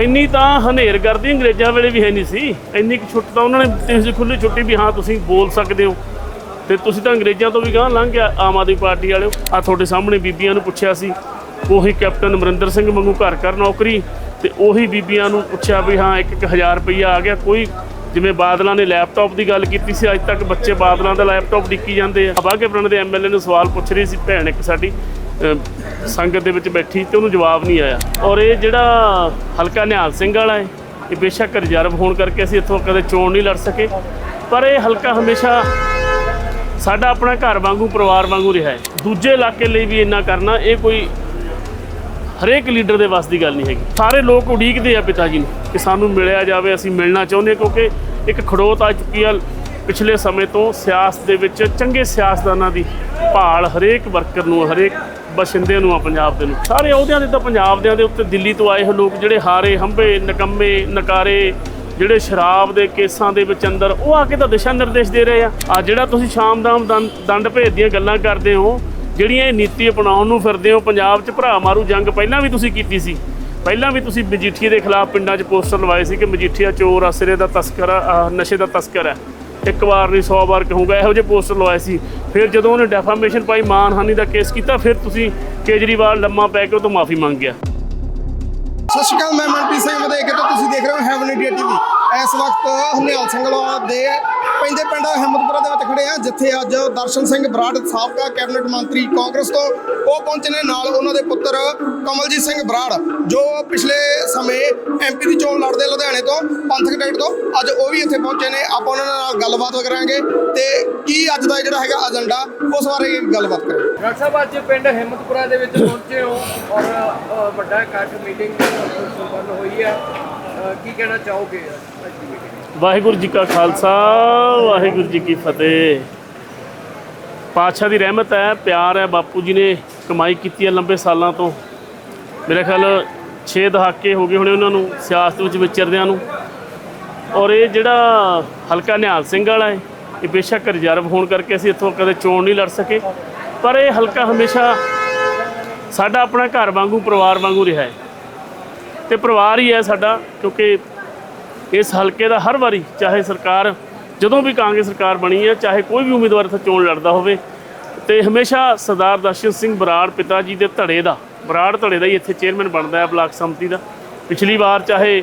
ਇੰਨੀ ਤਾਂ ਹਨੇਰ ਕਰਦੀ, ਅੰਗਰੇਜ਼ਾਂ ਵੇਲੇ ਵੀ ਹੈ ਨਹੀਂ ਸੀ। ਇੰਨੀ ਕੁ ਛੁੱਟ ਤਾਂ ਉਹਨਾਂ ਨੇ ਦਿੱਤੀ ਸੀ ਖੁੱਲੀ ਛੁੱਟੀ ਵੀ ਹਾਂ, ਤੁਸੀਂ ਬੋਲ ਸਕਦੇ ਹੋ। ਤੇ ਤੁਸੀਂ ਤਾਂ ਅੰਗਰੇਜ਼ਾਂ ਤੋਂ ਵੀ ਗਾਂ ਲੰਘ ਗਿਆ, ਆਮ ਆਦਮੀ ਪਾਰਟੀ ਵਾਲਿਓ। ਆ ਤੁਹਾਡੇ ਸਾਹਮਣੇ ਬੀਬੀਆਂ ਨੂੰ ਪੁੱਛਿਆ ਸੀ। ਉਹੀ ਕੈਪਟਨ ਅਮਰਿੰਦਰ ਸਿੰਘ ਵਾਂਗੂ ਘਰ ਘਰ ਨੌਕਰੀ, ਤੇ ਉਹੀ ਬੀਬੀਆਂ ਨੂੰ ਪੁੱਛਿਆ ਵੀ ਹਾਂ, ਇੱਕ ਇੱਕ ਹਜ਼ਾਰ ਰੁਪਈਆ ਆ ਗਿਆ। ਕੋਈ ਜਿਵੇਂ ਬਾਦਲਾਂ ਨੇ ਲੈਪਟਾਪ ਦੀ ਗੱਲ ਕੀਤੀ ਸੀ, ਅੱਜ ਤੱਕ ਬੱਚੇ ਬਾਦਲਾਂ ਦਾ ਲੈਪਟਾਪ ਡਿੱਕੀ ਜਾਂਦੇ ਆ। ਬਾਗੇ ਪਿੰਡ ਦੇ ਐਮਐਲਏ ਨੂੰ ਸਵਾਲ ਪੁੱਛ ਰਹੀ ਸੀ, ਭੈਣ ਇੱਕ ਸਾਡੀ ਸੰਗਤ ਦੇ ਵਿੱਚ ਬੈਠੀ ਤੇ ਉਹਨੂੰ ਜਵਾਬ ਨਹੀਂ ਆਇਆ। ਔਰ ਇਹ ਜਿਹੜਾ ਹਲਕਾ ਨਿਹਾਲ ਸਿੰਘ ਵਾਲਾ ਹੈ, ਇਹ ਬੇਸ਼ੱਕ ਰਿਜ਼ਰਵ ਹੋਣ ਕਰਕੇ ਅਸੀਂ ਇੱਥੋਂ ਕਦੇ ਚੋਣ ਨਹੀਂ ਲੜ ਸਕੇ। ਪਰ ਇਹ ਹਲਕਾ ਹਮੇਸ਼ਾ ਸਾਡਾ ਆਪਣਾ ਘਰ ਵਾਂਗੂ, ਪਰਿਵਾਰ ਵਾਂਗੂ ਰਿਹਾ ਹੈ। ਦੂਜੇ ਇਲਾਕੇ ਲਈ ਵੀ ਇੰਨਾ ਕਰਨਾ, ਇਹ ਕੋਈ ਹਰੇਕ ਲੀਡਰ ਦੇ ਵੱਸ ਦੀ ਗੱਲ ਨਹੀਂ ਹੈਗੀ। ਸਾਰੇ ਲੋਕ ਉਡੀਕਦੇ ਆ ਪਿਤਾ ਜੀ ਨੂੰ ਕਿ ਸਾਨੂੰ ਮਿਲਿਆ ਜਾਵੇ, ਅਸੀਂ ਮਿਲਣਾ ਚਾਹੁੰਦੇ ਹਾਂ, ਕਿਉਂਕਿ ਇੱਕ ਖੜੋਤ ਆ ਚੁੱਕੀ ਆ ਪਿਛਲੇ ਸਮੇਂ ਤੋਂ ਸਿਆਸਤ ਦੇ ਵਿੱਚ ਚੰਗੇ ਸਿਆਸਤਦਾਨਾਂ ਦੀ ਭਾਲ ਹਰੇਕ ਵਰਕਰ ਨੂੰ, ਹਰੇਕ ਬਸ਼ਿੰਦੇ ਨੂੰ ਆ ਪੰਜਾਬ ਦੇ ਨੂੰ ਸਾਰੇ ਅਹੁਦਿਆਂ ਦੇ ਤਾਂ ਪੰਜਾਬ ਦੇ ਉੱਤੇ ਦਿੱਲੀ ਤੋਂ ਆਏ ਹੋਏ ਲੋਕ ਜਿਹੜੇ ਹਾਰੇ ਹੰਬੇ ਨਕੰਮੇ, ਨਕਾਰੇ, ਜਿਹੜੇ ਸ਼ਰਾਬ ਦੇ ਕੇਸਾਂ ਦੇ ਵਿੱਚ ਅੰਦਰ, ਉਹ ਆ ਕੇ ਤਾਂ ਦਿਸ਼ਾ ਨਿਰਦੇਸ਼ ਦੇ ਰਹੇ ਆ। ਆ ਜਿਹੜਾ ਤੁਸੀਂ ਸ਼ਾਮਦਾਮ ਦੰ- ਦੰਡ ਭੇਦ ਦੀਆਂ ਗੱਲਾਂ ਕਰਦੇ ਹੋ, ਜਿਹੜੀਆਂ ਇਹ ਨੀਤੀ ਅਪਣਾਉਣ ਨੂੰ ਫਿਰਦੇ ਹੋ, ਪੰਜਾਬ 'ਚ ਭਰਾ ਮਾਰੂ ਜੰਗ ਪਹਿਲਾਂ ਵੀ ਤੁਸੀਂ ਕੀਤੀ ਸੀ। ਪਹਿਲਾਂ ਵੀ ਤੁਸੀਂ ਮਜੀਠੀਏ ਦੇ ਖਿਲਾਫ ਪਿੰਡਾਂ 'ਚ ਪੋਸਟਰ ਲਵਾਏ ਸੀ ਕਿ ਮਜੀਠੀਆ ਚੋਰ ਆ, ਸਿਰੇ ਦਾ ਤਸਕਰ ਆ ਆਹ ਨਸ਼ੇ ਦਾ ਤਸਕਰ ਹੈ ਇੱਕ ਵਾਰ ਨਹੀਂ 100 ਵਾਰ ਕਹੂੰਗਾ, ਇਹੋ ਜਿਹੇ ਪੋਸਟਰ ਲਵਾਏ ਸੀ। ਫਿਰ ਜਦੋਂ ਉਹਨੇ ਡੈਫਾਮੇਸ਼ਨ ਪਾਈ, ਮਾਨਹਾਨੀ ਦਾ ਕੇਸ ਕੀਤਾ, ਫਿਰ ਤੁਸੀਂ ਕੇਜਰੀਵਾਲ ਲੰਮਾ ਪੈ ਕੇ ਉਹ ਤੋਂ ਮਾਫੀ ਮੰਗ ਗਿਆ। ਸਤਿ ਸ਼੍ਰੀ ਅਕਾਲ, ਮੈਂ ਮਨਪ੍ਰੀਤ ਸਿੰਘ ਮਦੇਕੇ ਤੋਂ ਤੁਸੀਂ ਦੇਖ ਰਹੇ ਹੋ ਹੈਵਨ ਇੰਡੀਆ ਟੀਵੀ ਇਸ ਵਕਤ ਹਨਿਆਲ ਸਿੰਘਲਾ ਦੇ ਪੈਂਦੇ ਪਿੰਡ ਹਿੰਮਤਪੁਰਾ ਦੇ ਵਿੱਚ ਖੜੇ ਆ, ਜਿੱਥੇ ਅੱਜ ਦਰਸ਼ਨ ਸਿੰਘ ਬਰਾੜ ਸਾਬਕਾ ਕੈਬਨਿਟ ਮੰਤਰੀ ਕਾਂਗਰਸ ਤੋਂ ਉਹ ਪਹੁੰਚੇ ਨੇ। ਨਾਲ ਉਹਨਾਂ ਦੇ ਪੁੱਤਰ ਕਮਲਜੀਤ ਸਿੰਘ ਬਰਾੜ, ਜੋ ਪਿਛਲੇ ਸਮੇਂ ਐਮਪੀ ਦੀ ਚੋਣ ਲੜਦੇ ਲੁਧਿਆਣੇ ਤੋਂ, ਪੰਥਕ ਟਿਕਟ ਤੋਂ, ਅੱਜ ਉਹ ਵੀ ਇੱਥੇ ਪਹੁੰਚੇ ਨੇ। ਆਪਾਂ ਉਹਨਾਂ ਨਾਲ ਗੱਲਬਾਤ ਕਰਾਂਗੇ ਤੇ ਕੀ ਅੱਜ ਦਾ ਜਿਹੜਾ ਹੈਗਾ ਏਜੰਡਾ ਉਸ ਬਾਰੇ ਗੱਲਬਾਤ ਕਰਾਂਗੇ। ਡਾਕਟਰ ਸਾਹਿਬ, ਅੱਜ ਪਿੰਡ ਹਿੰਮਤਪੁਰਾ ਦੇ ਵਿੱਚ ਪਹੁੰਚੇ ਹੋ ਔਰ ਵੱਡਾ ਇਕੱਠ ਮੀਟਿੰਗ ਸੰਪੰਨ ਹੋਈ ਹੈ। ਕੀ ਕਹਿਣਾ ਚਾਹੋਗੇ? ਵਾਹਿਗੁਰੂ ਜੀ ਕਾ ਖਾਲਸਾ, ਵਾਹਿਗੁਰੂ ਜੀ ਕੀ ਫਤਿਹ। ਪਾਤਸ਼ਾਹ ਦੀ ਰਹਿਮਤ ਹੈ, ਪਿਆਰ ਹੈ, ਬਾਪੂ ਜੀ ਨੇ ਕਮਾਈ ਕੀਤੀ ਹੈ ਲੰਬੇ ਸਾਲਾਂ ਤੋਂ। ਮੇਰੇ ਖਿਆਲ 6 ਦਹਾਕੇ ਹੋ ਗਏ ਹੋਣੇ ਉਹਨਾਂ ਨੂੰ, ਸਿਆਸਤ ਵਿੱਚ ਵਿਚਰਦਿਆਂ ਨੂੰ। ਔਰ ਇਹ ਜਿਹੜਾ ਹਲਕਾ ਨਿਹਾਲ ਸਿੰਘ ਵਾਲਾ ਹੈ, ਇਹ ਬੇਸ਼ੱਕ ਰਿਜ਼ਰਵ ਹੋਣ ਕਰਕੇ ਅਸੀਂ ਇੱਥੋਂ ਕਦੇ ਚੋਣ ਨਹੀਂ ਲੜ ਸਕੇ। ਪਰ ਇਹ ਹਲਕਾ ਹਮੇਸ਼ਾ ਸਾਡਾ ਆਪਣਾ ਘਰ ਵਾਂਗੂ, ਪਰਿਵਾਰ ਵਾਂਗੂ ਰਿਹਾ ਹੈ। ਤੇ ਪਰਿਵਾਰ ਹੀ ਹੈ ਸਾਡਾ, ਕਿਉਂਕਿ ਇਸ ਹਲਕੇ ਦਾ ਹਰ ਵਾਰੀ ਚਾਹੇ ਸਰਕਾਰ ਜਦੋਂ ਵੀ ਕਾਂਗਰਸ ਸਰਕਾਰ ਬਣੀ ਹੈ, ਚਾਹੇ ਕੋਈ ਵੀ ਉਮੀਦਵਾਰ ਇੱਥੇ ਚੋਣ ਲੜਦਾ ਹੋਵੇ, ਤੇ ਹਮੇਸ਼ਾ ਸਰਦਾਰ ਦਰਸ਼ਨ ਸਿੰਘ ਬਰਾੜ ਪਿਤਾ ਜੀ ਦੇ ਧੜੇ ਦਾ, ਬਰਾੜ ਧੜੇ ਦਾ ਹੀ ਇੱਥੇ ਚੇਅਰਮੈਨ ਬਣਦਾ ਹੈ ਬਲਾਕ ਸੰਮਤੀ ਦਾ। ਪਿਛਲੀ ਵਾਰ ਚਾਹੇ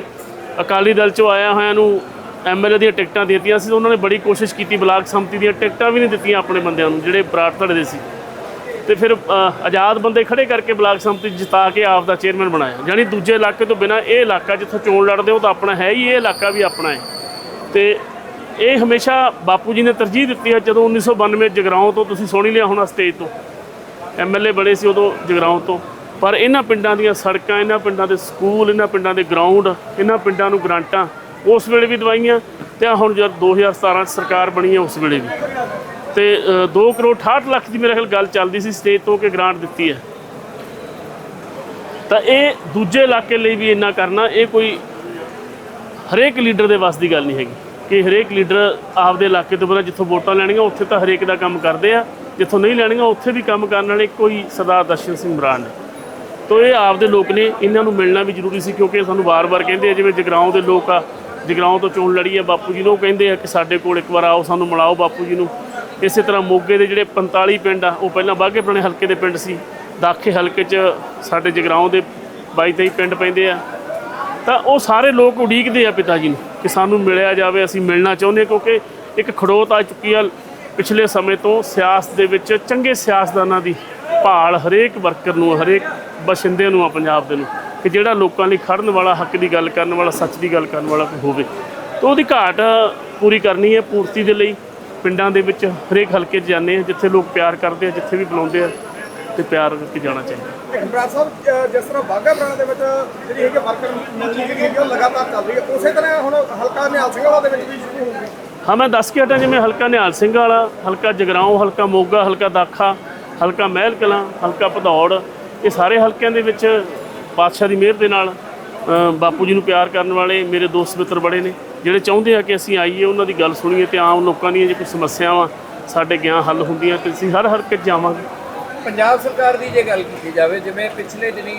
ਅਕਾਲੀ ਦਲ ਚੋਂ ਆਇਆ ਹੋਇਆਂ ਨੂੰ ਐਮਐਲਏ ਦੀਆਂ ਟਿਕਟਾਂ ਦੇ ਦਿੱਤੀਆਂ ਸੀ, ਉਹਨਾਂ ਨੇ ਬੜੀ ਕੋਸ਼ਿਸ਼ ਕੀਤੀ ਬਲਾਕ ਸੰਮਤੀ ਦੀਆਂ ਟਿਕਟਾਂ ਵੀ ਨਹੀਂ ਦਿੱਤੀਆਂ ਆਪਣੇ ਬੰਦਿਆਂ ਨੂੰ, ਜਿਹੜੇ ਬਰਾੜ ਧੜੇ ਦੇ ਸੀ। ਤੇ ਫਿਰ ਆਜ਼ਾਦ ਬੰਦੇ ਖੜੇ ਕਰਕੇ ਬਲਾਕ ਸੰਮਤੀ ਜਿਤਾ ਕੇ ਆਪ ਦਾ ਚੇਅਰਮੈਨ ਬਣਾਇਆ। ਯਾਨੀ ਦੂਜੇ ਇਲਾਕੇ ਤੋਂ ਬਿਨਾ ਇਹ ਇਲਾਕਾ ਜਿੱਥੋਂ ਚੋਣ ਲੜਦੇ ਉਹ ਤਾਂ ਆਪਣਾ ਹੈ ਹੀ, ਇਹ ਇਲਾਕਾ ਵੀ ਆਪਣਾ ਹੈ। ਤੇ ਇਹ ਹਮੇਸ਼ਾ ਬਾਪੂ ਜੀ ਨੇ ਤਰਜੀਹ ਦਿੱਤੀ ਹੈ, ਜਦੋਂ 1992 ਜਗਰਾਉਂ ਤੋਂ ਤੁਸੀਂ ਸੁਣੀ ਲਿਆ ਹੋਣਾ ਸਟੇਜ ਤੋਂ। ਐਮਐਲਏ ਬੜੇ ਸੀ ਉਦੋਂ ਜਗਰਾਉਂ ਤੋਂ। ਪਰ ਇਹਨਾਂ ਪਿੰਡਾਂ ਦੀਆਂ ਸੜਕਾਂ, ਇਹਨਾਂ ਪਿੰਡਾਂ ਦੇ ਸਕੂਲ, ਇਹਨਾਂ ਪਿੰਡਾਂ ਦੇ ਗਰਾਊਂਡ, ਇਹਨਾਂ ਪਿੰਡਾਂ ਨੂੰ ਗਰਾਂਟਾਂ, ਉਸ ਵੇਲੇ ਵੀ ਦਵਾਈਆਂ। ਤੇ ਹੁਣ ਜਦ 2017 'ਚ ਸਰਕਾਰ ਬਣੀ ਹੈ, ਉਸ ਵੇਲੇ ਵੀ। ਤੇ 2 ਕਰੋੜ 68 ਲੱਖ ਦੀ ਮੇਰੇ ਖਿਆਲ ਗੱਲ ਚੱਲਦੀ ਸੀ ਸਟੇਜ ਤੋਂ ਕਿ ਗ੍ਰਾਂਟ ਦਿੱਤੀ ਹੈ। ਤਾਂ ਇਹ ਦੂਜੇ ਇਲਾਕੇ ਲਈ ਵੀ ਇੰਨਾ ਕਰਨਾ, ਇਹ ਕੋਈ ਹਰੇਕ ਲੀਡਰ ਦੇ ਵੱਸ ਦੀ ਗੱਲ ਨਹੀਂ ਹੈਗੀ। ਕਿ ਹਰੇਕ ਲੀਡਰ ਆਪਦੇ ਇਲਾਕੇ ਤੋਂ ਬਿਨਾਂ ਜਿੱਥੋਂ ਵੋਟਾਂ ਲੈਣੀਆਂ, ਉੱਥੇ ਤਾਂ ਹਰੇਕ ਦਾ ਕੰਮ ਕਰਦੇ ਆ। ਜਿੱਥੋਂ ਨਹੀਂ ਲੈਣੀਆਂ, ਉੱਥੇ ਵੀ ਕੰਮ ਕਰਨ ਵਾਲੇ ਕੋਈ ਸਰਦਾਰ ਦਰਸ਼ਨ ਸਿੰਘ ਬਰਾੜ ਨੇ ਤੋ ਇਹ ਆਪਦੇ ਲੋਕ ਨੇ, ਇਹਨਾਂ ਨੂੰ ਮਿਲਣਾ ਵੀ ਜ਼ਰੂਰੀ ਸੀ, ਕਿਉਂਕਿ ਸਾਨੂੰ ਵਾਰ-ਵਾਰ ਕਹਿੰਦੇ ਆ, ਜਿਵੇਂ ਜਗਰਾਉਂ ਦੇ ਲੋਕ ਆ, ਜਗਰਾਉਂ ਤੋਂ ਚੋਣ ਲੜੀ ਆ ਬਾਪੂ ਜੀ ਨੂੰ, ਉਹ ਕਹਿੰਦੇ ਆ ਕਿ ਸਾਡੇ ਕੋਲ ਇੱਕ ਵਾਰ ਆਓ, ਸਾਨੂੰ ਮਿਲਾਓ ਬਾਪੂ ਜੀ ਨੂੰ। ਇਸੇ ਤਰ੍ਹਾਂ ਮੋਗੇ ਦੇ ਜਿਹੜੇ 45 ਪਿੰਡ ਆ, ਉਹ ਪਹਿਲਾਂ ਬਾਗੇ ਪੁਰਾਣੇ ਹਲਕੇ ਦੇ ਪਿੰਡ ਸੀ। ਦਾਖੇ ਹਲਕੇ 'ਚ ਸਾਡੇ ਜਗਰਾਉਂ ਦੇ 22 23 ਪਿੰਡ ਪੈਂਦੇ ਆ। ਤਾਂ ਉਹ ਸਾਰੇ ਲੋਕ ਉਡੀਕਦੇ ਆ ਪਿਤਾ ਜੀ ਨੂੰ ਕਿ ਸਾਨੂੰ ਮਿਲਿਆ ਜਾਵੇ, ਅਸੀਂ ਮਿਲਣਾ ਚਾਹੁੰਦੇ ਹਾਂ ਕਿਉਂਕਿ ਇੱਕ ਖੜੋਤ ਆ ਚੁੱਕੀ ਆ ਪਿਛਲੇ ਸਮੇਂ ਤੋਂ ਸਿਆਸਤ ਦੇ ਵਿੱਚ ਚੰਗੇ ਸਿਆਸਤਦਾਨਾਂ ਦੀ ਭਾਲ ਹਰੇਕ ਵਰਕਰ ਨੂੰ, ਹਰੇਕ ਬਸ਼ਿੰਦੇ ਨੂੰ ਆ ਪੰਜਾਬ ਦੇ ਨੂੰ, ਕਿ ਜਿਹੜਾ ਲੋਕਾਂ ਲਈ ਖੜਨ ਵਾਲਾ, ਹੱਕ ਦੀ ਗੱਲ ਕਰਨ ਵਾਲਾ, ਸੱਚ ਦੀ ਗੱਲ ਕਰਨ ਵਾਲਾ ਕੋਈ ਹੋਵੇ। ਤਾਂ ਉਹਦੀ ਘਾਟ ਪੂਰੀ ਕਰਨੀ ਹੈ ਪੂਰਤੀ ਦੇ ਲਈ। ਪਿੰਡਾਂ ਦੇ ਵਿੱਚ ਹਰੇਕ ਹਲਕੇ 'ਚ ਜਾਂਦੇ ਆ ਜਿੱਥੇ ਲੋਕ ਪਿਆਰ ਕਰਦੇ ਆ ਜਿੱਥੇ ਵੀ ਬੁਲਾਉਂਦੇ ਆ ਤੇ ਪਿਆਰ ਕਰਕੇ ਜਾਣਾ ਚਾਹੀਦਾ। ਬਰਾੜ ਸਾਹਿਬ ਜਿਸ ਤਰ੍ਹਾਂ ਬਾਗਾ ਪੁਰਾਣਾ ਦੇ ਵਿੱਚ ਜਿਹੜੀ ਹੈਗੀ ਵਰਕਰ ਜਿਹੜੀ ਹੈਗੀ ਉਹ ਲਗਾਤਾਰ ਚੱਲ ਰਹੀ ਹੈ ਉਸੇ ਤਰ੍ਹਾਂ ਹੁਣ ਹਲਕਾ ਨਿਹਾਲ ਸਿੰਘ ਵਾਲਾ ਦੇ ਵਿੱਚ ਵੀ ਸ਼ੁਰੂ ਹੋਊਗੀ। ਹਾਂ ਮੈਂ ਦੱਸ ਕੇ ਹਟਾਂ ਜਿਵੇਂ ਹਲਕਾ ਨਿਹਾਲ ਸਿੰਘ ਵਾਲਾ ਹਲਕਾ ਜਗਰਾਉਂ ਹਲਕਾ ਮੋਗਾ ਹਲਕਾ ਦਾਖਾ ਹਲਕਾ ਮਹਿਲ ਕਲਾਂ ਹਲਕਾ ਭਦੌੜ ਇਹ ਸਾਰੇ ਹਲਕਿਆਂ ਦੇ ਵਿੱਚ ਪਾਤਸ਼ਾਹ ਦੀ ਮਿਹਰ ਦੇ ਨਾਲ ਬਾਪੂ ਜੀ ਨੂੰ ਪਿਆਰ ਕਰਨ ਵਾਲੇ ਮੇਰੇ ਦੋਸਤ ਮਿੱਤਰ ਬੜੇ ਨੇ। ਜਿਹੜੇ ਚਾਹੁੰਦੇ ਆ ਕਿ ਅਸੀਂ ਆਈਏ, ਉਹਨਾਂ ਦੀ ਗੱਲ ਸੁਣੀਏ ਤੇ ਆਮ ਲੋਕਾਂ ਦੀਆਂ ਜੇ ਕੋਈ ਸਮੱਸਿਆਵਾਂ ਸਾਡੇ ਗਿਆ ਹੱਲ ਹੁੰਦੀਆਂ ਤੇ ਅਸੀਂ ਹਰ ਹਲਕੇ 'ਚ ਜਾਵਾਂਗੇ। ਪੰਜਾਬ ਸਰਕਾਰ ਦੀ ਜੇ ਗੱਲ ਕੀਤੀ ਜਾਵੇ, ਜਿਵੇਂ ਪਿਛਲੇ ਦਿਨੀ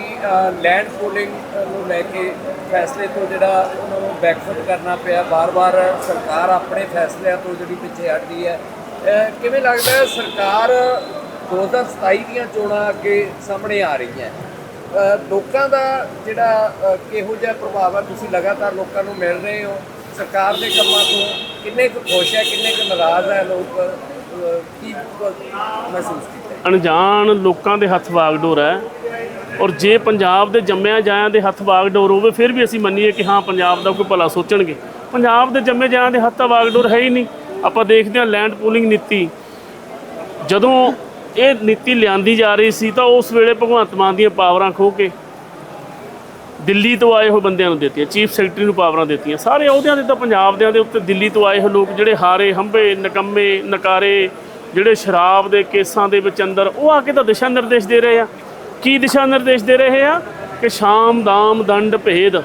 ਲੈਂਡ ਪੂਲਿੰਗ ਨੂੰ ਲੈ ਕੇ ਫੈਸਲੇ ਤੋਂ ਜਿਹੜਾ ਉਹਨਾਂ ਨੂੰ ਬੈਕਫੁੱਟ ਕਰਨਾ ਪਿਆ ਬਾਰ-ਬਾਰ ਸਰਕਾਰ ਆਪਣੇ ਫੈਸਲਿਆਂ ਤੋਂ ਜਿਹੜੀ ਪਿੱਛੇ ਹਟਦੀ ਹੈ ਕਿਵੇਂ ਲੱਗਦਾ ਹੈ ਸਰਕਾਰ 2027 ਦੀਆਂ ਚੋਣਾਂ ਅੱਗੇ ਸਾਹਮਣੇ ਆ ਰਹੀਆਂ? ਲੋਕਾਂ ਦਾ ਜਿਹੜਾ ਕਿਹੋ ਜਿਹਾ ਪ੍ਰਭਾਵ ਹੈ? ਤੁਸੀਂ ਲਗਾਤਾਰ ਲੋਕਾਂ ਨੂੰ ਮਿਲ ਰਹੇ ਹੋ। ਸਰਕਾਰ ਦੇ ਕੰਮਾਂ ਤੋਂ ਕਿੰਨੇ ਕੁ ਖੁਸ਼ ਹੈ, ਕਿੰਨੇ ਕੁ ਨਾਰਾਜ਼ ਹੈ ਲੋਕ, ਅਹ, ਕੀ ਮਹਿਸੂਸ ਕੀਤਾ ਅਣਜਾਣ ਲੋਕਾਂ ਦੇ ਹੱਥ ਵਾਗਡੋਰ ਹੈ ਔਰ ਜੇ ਪੰਜਾਬ ਦੇ ਜੰਮਿਆ ਜਾਇਆਂ ਦੇ ਹੱਥ ਵਾਗਡੋਰ ਹੋਵੇ, ਫਿਰ ਵੀ ਅਸੀਂ ਮੰਨੀਏ ਕਿ ਹਾਂ, ਪੰਜਾਬ ਦਾ ਕੋਈ ਭਲਾ ਸੋਚਣਗੇ। ਪੰਜਾਬ ਦੇ ਜੰਮੇ ਜਾਇਆਂ ਦੇ ਹੱਥ ਤਾਂ ਵਾਗਡੋਰ ਹੈ ਹੀ ਨਹੀਂ। ਆਪਾਂ ਦੇਖਦੇ ਹਾਂ ਲੈਂਡ ਪੂਲਿੰਗ ਨੀਤੀ। ਜਦੋਂ ਇਹ ਨੀਤੀ ਲਿਆਂਦੀ ਜਾ ਰਹੀ ਸੀ ਤਾਂ ਉਸ ਵੇਲੇ ਭਗਵੰਤ ਮਾਨ ਦੀਆਂ ਪਾਵਰਾਂ ਖੋ ਕੇ ਦਿੱਲੀ ਤੋਂ ਆਏ ਹੋਏ ਬੰਦਿਆਂ ਨੂੰ ਦਿੱਤੀਆਂ, ਚੀਫ ਸੈਕਟਰੀ ਨੂੰ ਪਾਵਰਾਂ ਦਿੱਤੀਆਂ। ਸਾਰੇ ਅਹੁਦਿਆਂ ਦੇ ਤਾਂ ਪੰਜਾਬ ਦਿਆਂ ਦੇ ਉੱਤੇ ਦਿੱਲੀ ਤੋਂ ਆਏ ਹੋਏ ਲੋਕ ਜਿਹੜੇ ਹਾਰੇ ਹੰਬੇ ਨਕੰਮੇ, ਨਕਾਰੇ, ਜਿਹੜੇ ਸ਼ਰਾਬ ਦੇ ਕੇਸਾਂ ਦੇ ਵਿੱਚ ਅੰਦਰ, ਉਹ ਆ ਕੇ ਤਾਂ ਦਿਸ਼ਾ ਨਿਰਦੇਸ਼ ਦੇ ਰਹੇ ਆ। ਕੀ ਦਿਸ਼ਾ ਨਿਰਦੇਸ਼ ਦੇ ਰਹੇ ਆ? ਕਿ ਸ਼ਾਮ, ਦਾਮ, ਦੰਡ, ਭੇਦ,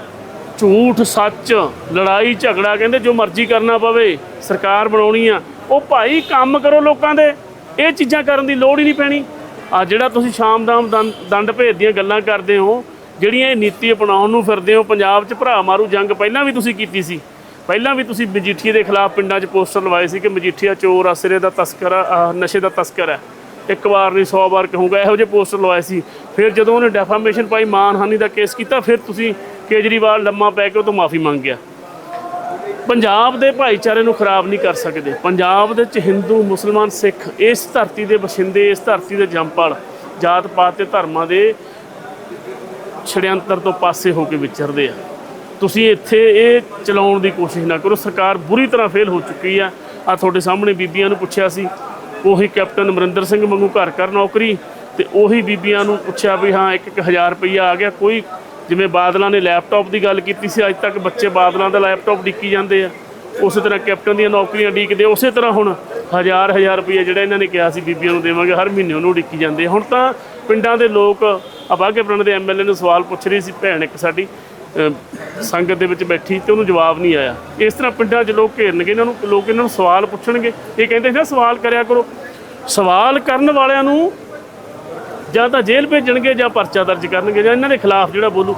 ਝੂਠ, ਸੱਚ, ਲੜਾਈ, ਝਗੜਾ, ਕਹਿੰਦੇ ਜੋ ਮਰਜ਼ੀ ਕਰਨਾ ਪਵੇ, ਸਰਕਾਰ ਬਣਾਉਣੀ ਆ। ਉਹ ਭਾਈ ਕੰਮ ਕਰੋ ਲੋਕਾਂ ਦੇ, ਇਹ ਚੀਜ਼ਾਂ ਕਰਨ ਦੀ ਲੋੜ ਹੀ ਨਹੀਂ ਪੈਣੀ। ਆ ਜਿਹੜਾ ਤੁਸੀਂ ਸ਼ਾਮ, ਦਾਮ ਦੰ- ਦੰਡ, ਭੇਦ ਦੀਆਂ ਗੱਲਾਂ ਕਰਦੇ ਹੋ ਜਿਹੜੀਆਂ ਇਹ ਨੀਤੀ ਅਪਣਾਉਣ ਨੂੰ ਫਿਰਦੇ ਹੋ, ਪੰਜਾਬ 'ਚ ਭਰਾ ਮਾਰੂ ਜੰਗ ਪਹਿਲਾਂ ਵੀ ਤੁਸੀਂ ਕੀਤੀ ਸੀ। ਪਹਿਲਾਂ ਵੀ ਤੁਸੀਂ ਮਜੀਠੀਏ ਦੇ ਖਿਲਾਫ ਪਿੰਡਾਂ 'ਚ ਪੋਸਟਰ ਲਵਾਏ ਸੀ ਕਿ ਮਜੀਠੀਆ ਚੋਰ ਆ, ਸਿਰੇ ਦਾ ਤਸਕਰ ਆ ਨਸ਼ੇ ਦਾ ਤਸਕਰ ਹੈ ਇੱਕ ਵਾਰ ਨਹੀਂ 100 ਵਾਰ ਕਹੂੰਗਾ, ਇਹੋ ਜਿਹੇ ਪੋਸਟਰ ਲਵਾਏ ਸੀ। ਫਿਰ ਜਦੋਂ ਉਹਨੇ ਡੈਫਾਮੇਸ਼ਨ ਪਾਈ, ਮਾਨਹਾਨੀ ਦਾ ਕੇਸ ਕੀਤਾ, ਫਿਰ ਤੁਸੀਂ ਕੇਜਰੀਵਾਲ ਲੰਮਾ ਪੈ ਕੇ ਉਹ ਤੋਂ ਮਾਫੀ ਮੰਗ ਗਿਆ। ਪੰਜਾਬ ਦੇ ਭਾਈਚਾਰੇ ਨੂੰ ਖਰਾਬ ਨਹੀਂ ਕਰ ਸਕਦੇ। ਪੰਜਾਬ ਦੇ ਚ ਹਿੰਦੂ, ਮੁਸਲਮਾਨ, ਸਿੱਖ ਇਸ ਧਰਤੀ ਦੇ ਵਸਿੰਦੇ ਇਸ ਧਰਤੀ ਦੇ ਜੰਪਲ ਜਾਤ ਪਾਤ ਤੇ ਧਰਮਾਂ ਦੇ ਛੜਿਅੰਤਰ ਤੋਂ ਪਾਸੇ ਹੋ ਕੇ ਵਿਚਰਦੇ ਆ। ਤੁਸੀਂ ਇੱਥੇ ਇਹ ਚਲਾਉਣ ਦੀ ਕੋਸ਼ਿਸ਼ ਨਾ ਕਰੋ। ਸਰਕਾਰ ਬੁਰੀ ਤਰ੍ਹਾਂ ਫੇਲ ਹੋ ਚੁੱਕੀ ਆ। ਆ ਤੁਹਾਡੇ ਸਾਹਮਣੇ ਬੀਬੀਆਂ ਨੂੰ ਪੁੱਛਿਆ ਸੀ। ਉਹੀ ਕੈਪਟਨ ਅਮਰਿੰਦਰ ਸਿੰਘ ਵਾਂਗੂ ਘਰ ਘਰ ਨੌਕਰੀ ਤੇ ਉਹੀ ਬੀਬੀਆਂ ਨੂੰ ਪੁੱਛਿਆ ਵੀ ਹਾਂ, ਇੱਕ ਇੱਕ ਹਜ਼ਾਰ ਰੁਪਈਆ ਆ ਗਿਆ। ਕੋਈ ਜਿਵੇਂ ਬਾਦਲਾਂ ਨੇ ਲੈਪਟਾਪ ਦੀ ਗੱਲ ਕੀਤੀ ਸੀ, ਅੱਜ ਤੱਕ ਬੱਚੇ ਬਾਦਲਾਂ ਦਾ ਲੈਪਟਾਪ ਡਿੱਕੀ ਜਾਂਦੇ ਆ। ਉਸੇ ਤਰ੍ਹਾਂ ਕੈਪਟਨ ਦੀਆਂ ਨੌਕਰੀਆਂ ਡੀਕਦੇ ਉਸੇ ਤਰ੍ਹਾਂ ਹੁਣ ਹਜ਼ਾਰ ਹਜ਼ਾਰ ਰੁਪਈਆ ਜਿਹੜਾ ਇਹਨਾਂ ਨੇ ਕਿਹਾ ਸੀ, ਬੀਬੀਆਂ ਨੂੰ ਦੇਵਾਂਗੇ, ਹਰ ਮਹੀਨੇ ਉਹਨੂੰ ਡਿੱਕੀ ਜਾਂਦੇ ਆ। ਹੁਣ ਤਾਂ ਪਿੰਡਾਂ ਦੇ ਲੋਕ ਅਬਾਗੇ ਪਿੰਡ ਦੇ ਐਮਐਲਏ ਨੂੰ ਸਵਾਲ ਪੁੱਛ ਰਹੀ ਸੀ ਭੈਣ ਇੱਕ ਸਾਡੀ ਸੰਗਤ ਦੇ ਵਿੱਚ ਬੈਠੀ ਤੇ ਉਹਨੂੰ ਜਵਾਬ ਨਹੀਂ ਆਇਆ। ਇਸ ਤਰ੍ਹਾਂ ਪਿੰਡਾਂ 'ਚ ਲੋਕ ਘੇਰਨਗੇ ਇਹਨਾਂ ਨੂੰ, ਲੋਕ ਇਹਨਾਂ ਨੂੰ ਸਵਾਲ ਪੁੱਛਣਗੇ। ਇਹ ਕਹਿੰਦੇ ਸੀ ਨਾ, ਸਵਾਲ ਕਰਿਆ ਕਰੋ। ਸਵਾਲ ਕਰਨ ਵਾਲਿਆਂ ਨੂੰ ਜਾਂ ਤਾਂ ਜੇਲ੍ਹ ਭੇਜਣਗੇ ਜਾਂ ਪਰਚਾ ਦਰਜ ਕਰਨਗੇ ਜਾਂ ਇਹਨਾਂ ਦੇ ਖਿਲਾਫ ਜਿਹੜਾ ਬੋਲੂ।